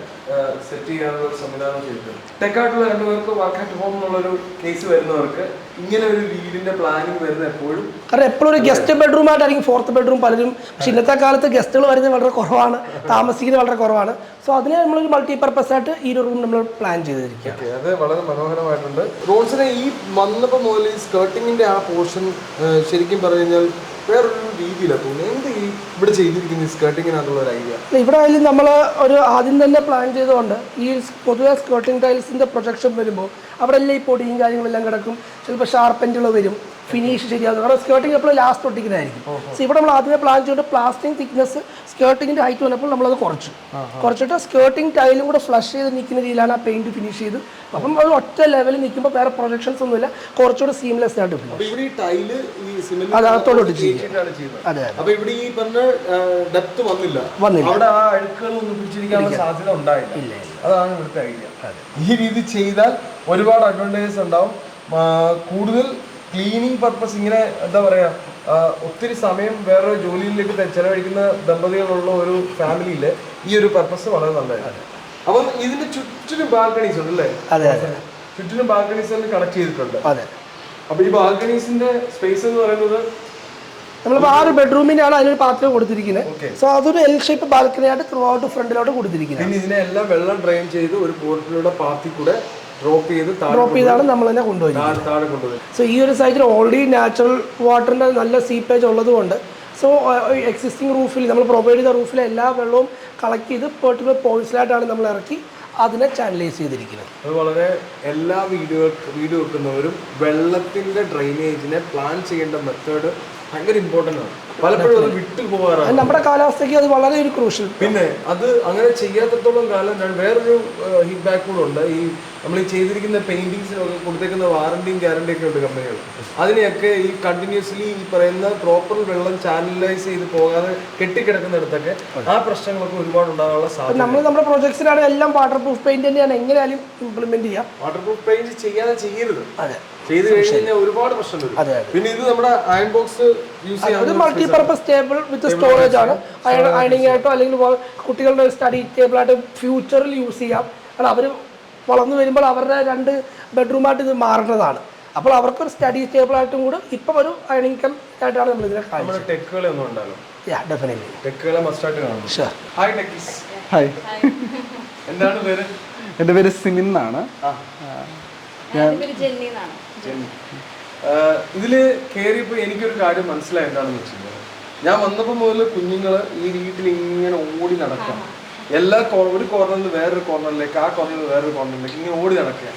സെറ്റ് ചെയ്യാനുള്ള ഒരു സംവിധാനം ചെയ്തിട്ടുണ്ട് തെക്കാട്ടുള്ള രണ്ടുപേർക്ക് വർക്ക് അറ്റ് ഹോം എന്നുള്ളൊരു കേസ് വരുന്നവർക്ക് ഇങ്ങനെ ഒരു വീടിന്റെ പ്ലാനിങ് വരുന്ന എപ്പോഴും കാരണം എപ്പോഴും ഒരു ഗസ്റ്റ് ബെഡ്റൂം ആയിട്ടായിരിക്കും ഫോർത്ത് ബെഡ്റൂം പലരും പക്ഷെ ഇന്നത്തെ കാലത്ത് ഗസ്റ്റുകൾ വരുന്നത് വളരെ കുറവാണ്. താമസിക്കുന്നത് വളരെ കുറവാണ്. സോ അതിനെ നമ്മളൊരു മൾട്ടിപർപ്പസ് ആയിട്ട് ഈ ഒരു റൂം നമ്മൾ പ്ലാൻ ചെയ്തിരിക്കുക അത് വളരെ മനോഹരമായിട്ടുണ്ട്. റോഡ്സിനെ ഈ വന്നപ്പോൾ മുതൽ ഈ സ്കേർട്ടിങ്ങിന്റെ ആ പോർഷൻ ശരിക്കും പറഞ്ഞു കഴിഞ്ഞാൽ വേറൊരു രീതിയിലാണ് ഇവിടെ ചെയ്തിരിക്കുന്ന സ്കേർട്ടിങ്ങിനകത്തുള്ള ഇവിടെ ആയാലും നമ്മൾ ഒരു ആദ്യം തന്നെ പ്ലാൻ ചെയ്തുകൊണ്ട് ഈ പൊതുവെ സ്കേർട്ടിംഗ് ടൈൽസിന്റെ പ്രൊജക്ഷൻ വരുമ്പോൾ അവിടെ എല്ലാം ഈ പൊടിയും കാര്യങ്ങളെല്ലാം കിടക്കും. ചിലപ്പോൾ ഷാർപ്പന്റുകൾ വരും. ഫിനിഷ് ശരിയാകും കാരണം സ്കേർട്ടിങ് എപ്പോഴും ലാസ്റ്റ് ഒട്ടിക്കുന്നതായിരിക്കും. സോ ഇവിടെ നമ്മൾ ആദ്യമേ പ്ലാൻ ചെയ്തിട്ട് പ്ലാസ്റ്റിംഗ് തിക്നെസ് സ്കേർട്ടിങ്ങിന്റെ ഹൈറ്റ് വന്നപ്പോൾ നമ്മളത് കുറച്ചു. കുറച്ചിട്ട് സ്കേർട്ടിങ് ടൈലും കൂടെ ഫ്ലഷ് ചെയ്ത് നിൽക്കുന്ന രീതിയിലാണ് ആ പെയിന്റ് ഫിനിഷ് ചെയ്ത്. അപ്പം അത് ഒറ്റ ലെവലിൽ നിൽക്കുമ്പോൾ വേറെ പ്രൊജക്ഷൻസ് ഒന്നുമില്ല. കുറച്ചുകൂടെ സീംലെസ് ആയിട്ട് ഫിനിഷ് അത് ചെയ്യുന്നത്. അതെ ഇവിടെ ഈ പറഞ്ഞ ഡെപ്ത് വന്നില്ല. വന്നില്ല. അവിടെ ആ പിടിച്ചിരിക്കാനുള്ള സാധ്യത ഉണ്ടായില്ല. അതാണ് ഇവിടുത്തെ ഐഡിയ ഈ രീതി ചെയ്താൽ ഒരുപാട് അഡ്വാന്റേജസ് ഉണ്ടാവും. കൂടുതൽ ക്ലീനിങ് പർപ്പസ് ഇങ്ങനെ എന്താ പറയുക ഒത്തിരി സമയം വേറൊരു ജോലിയിലേക്ക് ചെലവഴിക്കുന്ന ദമ്പതികളുള്ള ഒരു ഫാമിലിയിൽ ഈ ഒരു പർപ്പസ് വളരെ നല്ലതാണ് അപ്പം ഇതിന്റെ ചുറ്റിനും ബാൽക്കണീസ് ഉണ്ട് അല്ലേ? അതെ അതെ. ചുറ്റിനും ബാൽക്കണീസ് കണക്ട് ചെയ്തിട്ടുണ്ട്. അതെ. അപ്പൊ ഈ ബാൽക്കണീസിന്റെ സ്പേസ് എന്ന് പറയുന്നത് നമ്മളിപ്പോൾ ആറ് ബെഡ്റൂമിനാണ് അതിനൊരു പാത്രം കൊടുത്തിരിക്കുന്നത് സോ അതൊരു എൽ ഷേപ്പ് ബാൽക്കണി ആയിട്ട് ത്രൂ ഔട്ട് ഫ്രണ്ടിലോട്ട് കൊടുത്തിരിക്കുന്നത് പിന്നെ ഇതിനെല്ലാം വെള്ളം ഡ്രെയിൻ ചെയ്ത് ഒരു പോർട്ടിലൂടെ പാത്തി കൂടെ ഡ്രോപ്പ് ചെയ്ത് ഡ്രോപ്പ് ചെയ്താണ് നമ്മൾ തന്നെ കൊണ്ടുപോയി സോ ഈ ഒരു സൈഡിൽ ഓൾറെഡി നാച്ചുറൽ വാട്ടറിന്റെ നല്ല സീപ്പേജ് ഉള്ളതുകൊണ്ട് സോ എക്സിസ്റ്റിംഗ് റൂഫിൽ നമ്മൾ പ്രൊവൈഡ് ചെയ്ത റൂഫിലെ എല്ലാ വെള്ളവും കളക്ട് ചെയ്ത് പെർട്ടിക്കുലർ പോയിന്റ്സിലായിട്ടാണ് നമ്മൾ ഇറക്കി അതിനെ ചാനലൈസ് ചെയ്തിരിക്കുന്നത്. അത് വളരെ എല്ലാ വീഡിയോ വീഡിയോ വെക്കുന്നവരും വെള്ളത്തിന്റെ ഡ്രെയിനേജിനെ പ്ലാൻ ചെയ്യേണ്ട മെത്തേഡ് ഭയങ്കര ഇമ്പോർട്ടന്റ് ആണ്. പലപ്പോഴും അത് വിട്ടു പോകാറാണ്. നമ്മുടെ കാലാവസ്ഥയ്ക്ക് അത് വളരെ ഒരു ക്രൂഷ്യൽ പിന്നെ അത് അങ്ങനെ ചെയ്യാത്തത്തോളം കാലം ഞാൻ വേറൊരു ഫീഡ്ബാക്ക് ബാക്ക് കൂടെ ഉണ്ട്. ഈ നമ്മൾ ഈ ചെയ്തിരിക്കുന്ന പെയിന്റിങ്സിനൊക്കെ കൊടുത്തേക്കുന്ന വാറണ്ടിയും ഗ്യാരണ്ടിയും ഒക്കെ ഉണ്ട് കമ്പനികൾ. അതിനെയൊക്കെ ഈ കണ്ടിന്യൂസ്ലി ഈ പറയുന്ന പ്രോപ്പർ വെള്ളം ചാനലൈസ് ചെയ്ത് പോകാതെ കെട്ടിക്കിടക്കുന്നിടത്തൊക്കെ ആ പ്രശ്നങ്ങളൊക്കെ ഒരുപാട് ഉണ്ടാകാനുള്ള സാധ്യത നമ്മൾ നമ്മുടെ പ്രൊജക്ട്സിനാണ് എല്ലാം വാട്ടർ പ്രൂഫ് പെയിന്റ് തന്നെയാണ് എങ്ങനെയാലും ഇംപ്ലിമെന്റ് ചെയ്യാം. വാട്ടർ പ്രൂഫ് പെയിന്റ് ചെയ്യാതെ ചെയ്യരുത്. അതെ. ചെയ്ത് കഴിഞ്ഞ് കഴിഞ്ഞാൽ ഒരുപാട് പ്രശ്നം വരും. അതെ പിന്നെ ഇത് നമ്മുടെ അയൺ ബോക്സ് യൂസ് ചെയ്യാൻ ഒരു മൾട്ടിപർപ്പസ് ടേബിൾ വിത്ത് സ്റ്റോറേജ് ആണ്. അയണിംഗ് ആയിട്ടോ അല്ലെങ്കിൽ കുട്ടികളുടെ സ്റ്റഡി ടേബിൾ ആയിട്ട് ഫ്യൂച്ചറിൽ യൂസ് ചെയ്യാം. കാരണം അവർ വളർന്നു വരുമ്പോൾ അവരുടെ രണ്ട് ബെഡ്റൂമായിട്ട് ഇത് മാറേണ്ടതാണ്. അപ്പോൾ അവർക്കൊരു സ്റ്റഡി ടേബിൾ ആയിട്ടും കൂടെ ഇപ്പം ഒരു അയണിംഗ് കം ആയിട്ടാണ് നമ്മൾ ഇതിനെ കാണിച്ചത്. നമ്മുടെ ടെക്കുകളെ ഒന്നും ഉണ്ടാകും യാ ഡെഫിനറ്റ്ലി ടെക്കുകളെ മസ്റ്റായിട്ട് കാണും ഷുവർ ഹായ് ടെക്കീസ് ഹായ് എന്താണ് പേര്? എന്റെ പേര് സിമിൻ എന്നാണ്. ഇതിൽ കയറിയപ്പോൾ എനിക്കൊരു കാര്യം മനസ്സിലായി എന്താണെന്ന് വെച്ചിട്ടുണ്ടെങ്കിൽ ഞാൻ വന്നപ്പോൾ മുതൽ കുഞ്ഞുങ്ങൾ ഈ വീട്ടിൽ ഇങ്ങനെ ഓടി നടക്കാം എല്ലാ ഒരു കോർണറിൽ വേറൊരു കോർണറിലേക്ക് ആ കോർണറിൽ വേറൊരു കോർണറിലേക്ക് ഇങ്ങനെ ഓടി നടക്കുക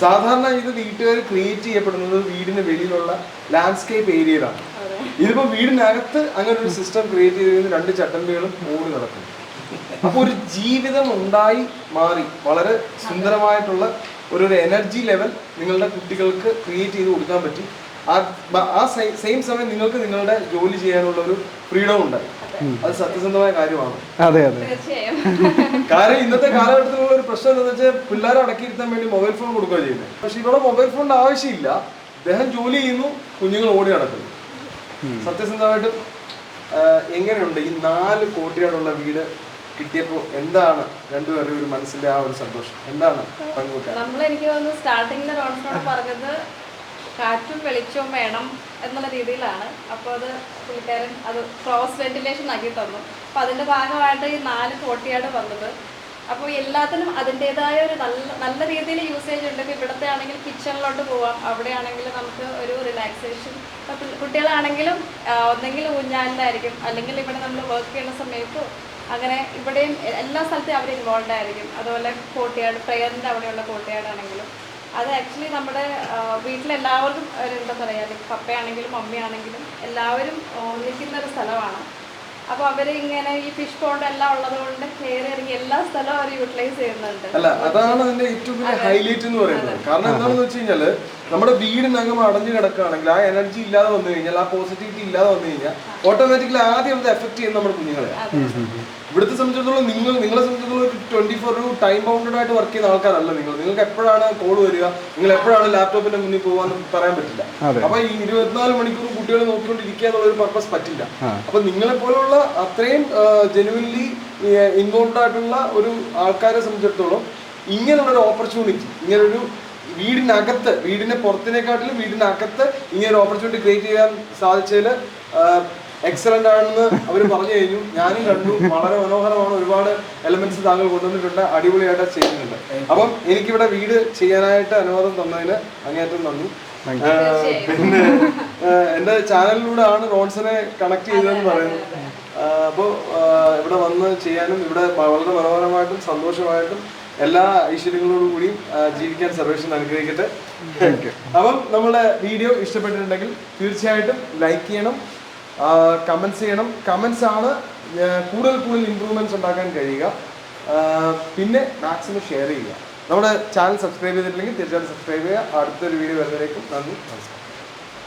സാധാരണ ഇത് വീട്ടുകാർ ക്രിയേറ്റ് ചെയ്യപ്പെടുന്നത് വീടിന് വെളിയിലുള്ള ലാൻഡ്സ്കേപ്പ് ഏരിയയിലാണ്. ഇതിപ്പോ വീടിനകത്ത് അങ്ങനെ ഒരു സിസ്റ്റം ക്രിയേറ്റ് ചെയ്തിരുന്ന രണ്ട് ചട്ടമ്പികളും ഓടി നടക്കും അപ്പൊ ഒരു ജീവിതം ഉണ്ടായി മാറി വളരെ സുന്ദരമായിട്ടുള്ള ഒരു ഒരു എനർജി ലെവൽ നിങ്ങളുടെ കുട്ടികൾക്ക് ക്രിയേറ്റ് ചെയ്ത് കൊടുക്കാൻ പറ്റി. ആ ആ സെയിം സമയം നിങ്ങൾക്ക് നിങ്ങളുടെ ജോലി ചെയ്യാനുള്ള ഒരു ഫ്രീഡം ഉണ്ട് അത് സത്യസന്ധമായ കാര്യമാണ്. അതെ അതെ. കാരണം ഇന്നത്തെ കാലഘട്ടത്തിലുള്ള ഒരു പ്രശ്നം എന്താണെന്ന് വെച്ചാൽ പിള്ളേരെ അടക്കിയിരുത്താൻ വേണ്ടി മൊബൈൽ ഫോൺ കൊടുക്കുക ചെയ്യുന്നത്. പക്ഷെ ഇവിടെ മൊബൈൽ ഫോണിന്റെ ആവശ്യമില്ല. അദ്ദേഹം ജോലി ചെയ്യുന്നു കുഞ്ഞുങ്ങൾ ഓടി നടക്കുന്നു. സത്യസന്ധമായിട്ടും എങ്ങനെയുണ്ട് ഈ നാല് കോട്ടിയോടുള്ള വീട് കിട്ടിയപ്പോൾ എന്താണ് രണ്ടുപേരുടെ ഒരു മനസ്സിന്റെ ആ ഒരു സന്തോഷം? എന്താണ് പങ്കുവെക്കാൻ? നമ്മൾ എനിക്ക് തോന്നുന്നു സ്റ്റാർട്ടിങ്ങിൽ റോൺസിനോട് പറഞ്ഞത് കാറ്റും വെളിച്ചവും വേണം എന്നുള്ള രീതിയിലാണ്. അപ്പോൾ അത് പുള്ളിക്കാരൻ അത് ക്രോസ് വെന്റിലേഷൻ ആക്കി തന്നു. അപ്പോൾ അതിന്റെ ഭാഗമായിട്ട് ഈ നാല് കോട്ടിയാട് വന്നത്. അപ്പോൾ എല്ലാത്തിനും അതിന്റെതായ ഒരു നല്ല നല്ല രീതിയിൽ യൂസേജ് ഉണ്ട്. ഇപ്പോൾ ഇവിടുത്തെ ആണെങ്കിൽ കിച്ചണിലോട്ട് പോവാം. അവിടെ ആണെങ്കിൽ നമുക്ക് ഒരു റിലാക്സേഷൻ കുട്ടികളാണെങ്കിലും ഒന്നെങ്കിൽ ഊഞ്ഞാലിലായിരിക്കും. അല്ലെങ്കിൽ ഇവിടെ നമ്മൾ വർക്ക് ചെയ്യുന്ന സമയത്ത് അങ്ങനെ ഇവിടെയും എല്ലാ സ്ഥലത്തും അവർ ഇൻവോൾവ് ആയിരിക്കും. അതുപോലെ കോട്ടയാട് പ്രയറിന്റെ അവിടെയുള്ള കോട്ടയാടാണെങ്കിലും. അത് ആക്ച്വലി നമ്മുടെ വീട്ടിലെല്ലാവർക്കും ഒരു എന്താ പറയുക പപ്പയാണെങ്കിലും മമ്മിയാണെങ്കിലും എല്ലാവരും ഒന്നിക്കുന്ന ഒരു സ്ഥലമാണ്. അപ്പോൾ അവർ ഇങ്ങനെ ഈ ഫിഷ് പോണ്ട് എല്ലാം ഉള്ളത് കൊണ്ട് കയറി ഇറങ്ങി എല്ലാ സ്ഥലവും അവർ യൂട്ടിലൈസ് ചെയ്യുന്നുണ്ട്. അല്ല അതാണ് അതിന്റെ ഏറ്റവും വലിയ ഹൈലൈറ്റ് എന്ന് പറയുന്നത്. കാരണം എന്താണെന്ന് വെച്ച് കഴിഞ്ഞാൽ നമ്മുടെ വീടിനകം അടഞ്ഞു കിടക്കുകയാണെങ്കിൽ ആ എനർജി ഇല്ലാതെ വന്നു കഴിഞ്ഞാൽ ആ പോസിറ്റിവിറ്റി ഇല്ലാതെ വന്നു കഴിഞ്ഞാൽ ഓട്ടോമാറ്റിക്കലി ആദ്യം അത് എഫക്ട് ചെയ്യുന്ന നമ്മുടെ കുഞ്ഞുങ്ങളെ ഇവിടുത്തെ സംബന്ധിച്ചിടത്തോളം നിങ്ങൾ നിങ്ങളെ സംബന്ധിച്ചിടത്തോളം ഒരു ട്വന്റി ഫോർ ഒരു ടൈം ബൗണ്ടഡ് ആയിട്ട് വർക്ക് ചെയ്യുന്ന ആൾക്കാരല്ല നിങ്ങൾ. നിങ്ങൾക്ക് എപ്പോഴാണ് കോൾ വരിക? നിങ്ങൾ എപ്പോഴാണ് ലാപ്ടോപ്പിന്റെ മുന്നിൽ പോകാന്ന് പറയാൻ പറ്റില്ല. അപ്പൊ ഈ ഇരുപത്തിനാല് മണിക്കൂർ കുട്ടികളെ നോക്കിക്കൊണ്ടിരിക്കുക എന്നുള്ള ഒരു പർപ്പസ് പറ്റില്ല. അപ്പൊ നിങ്ങളെ പോലുള്ള അത്രയും ജെനുവൻലി ഇൻവോൾവ് ആയിട്ടുള്ള ഒരു ആൾക്കാരെ സംബന്ധിച്ചിടത്തോളം ഇങ്ങനെയുള്ള ഒരു ഓപ്പർച്യൂണിറ്റി ഇങ്ങനൊരു വീടിനകത്ത് വീടിന്റെ പുറത്തിനെക്കാട്ടിലും വീടിനകത്ത് ഇങ്ങനെ ഒരു ഓപ്പർച്യൂണിറ്റി ക്രിയേറ്റ് ചെയ്യാൻ സാധിച്ചതിൽ എക്സലന്റ് ആണെന്ന് അവർ പറഞ്ഞു കഴിഞ്ഞു. ഞാനും കണ്ടു. വളരെ മനോഹരമാണ്. ഒരുപാട് എലമെന്റ്സ് താങ്കൾ കൊണ്ടുവന്നിട്ടുണ്ട്. അടിപൊളിയായിട്ട് ചെയ്യുന്നുണ്ട് അപ്പം എനിക്കിവിടെ വീട് ചെയ്യാനായിട്ട് അനുവാദം തന്നതിന് അങ്ങേറ്റം നന്ദി. പിന്നെ എന്റെ എന്റെ ചാനലിലൂടെ ആണ് റോൺസിനെ കണക്ട് ചെയ്തതെന്ന് പറയുന്നത്. അപ്പോൾ ഇവിടെ വന്ന് ചെയ്യാനും ഇവിടെ വളരെ മനോഹരമായിട്ടും സന്തോഷമായിട്ടും എല്ലാ ഐശ്വര്യങ്ങളോടും കൂടിയും ജീവിക്കാൻ സർവേഷൻ അനുഗ്രഹിക്കട്ടെ. അപ്പം നമ്മുടെ വീഡിയോ ഇഷ്ടപ്പെട്ടിട്ടുണ്ടെങ്കിൽ തീർച്ചയായിട്ടും ലൈക്ക് ചെയ്യണം. കമൻസ് ചെയ്യണം. കമൻസ് ആണ് കൂടുതൽ കൂടുതൽ ഇമ്പ്രൂവ്മെന്റ്സ് ഉണ്ടാക്കാൻ കഴിയുക. പിന്നെ മാക്സിമം ഷെയർ ചെയ്യുക. നമ്മുടെ ചാനൽ സബ്സ്ക്രൈബ് ചെയ്തിട്ടില്ലെങ്കിൽ തീർച്ചയായിട്ടും സബ്സ്ക്രൈബ് ചെയ്യുക. അടുത്തൊരു വീഡിയോ വരുന്നതിലേക്കും നന്ദി നമസ്കാരം.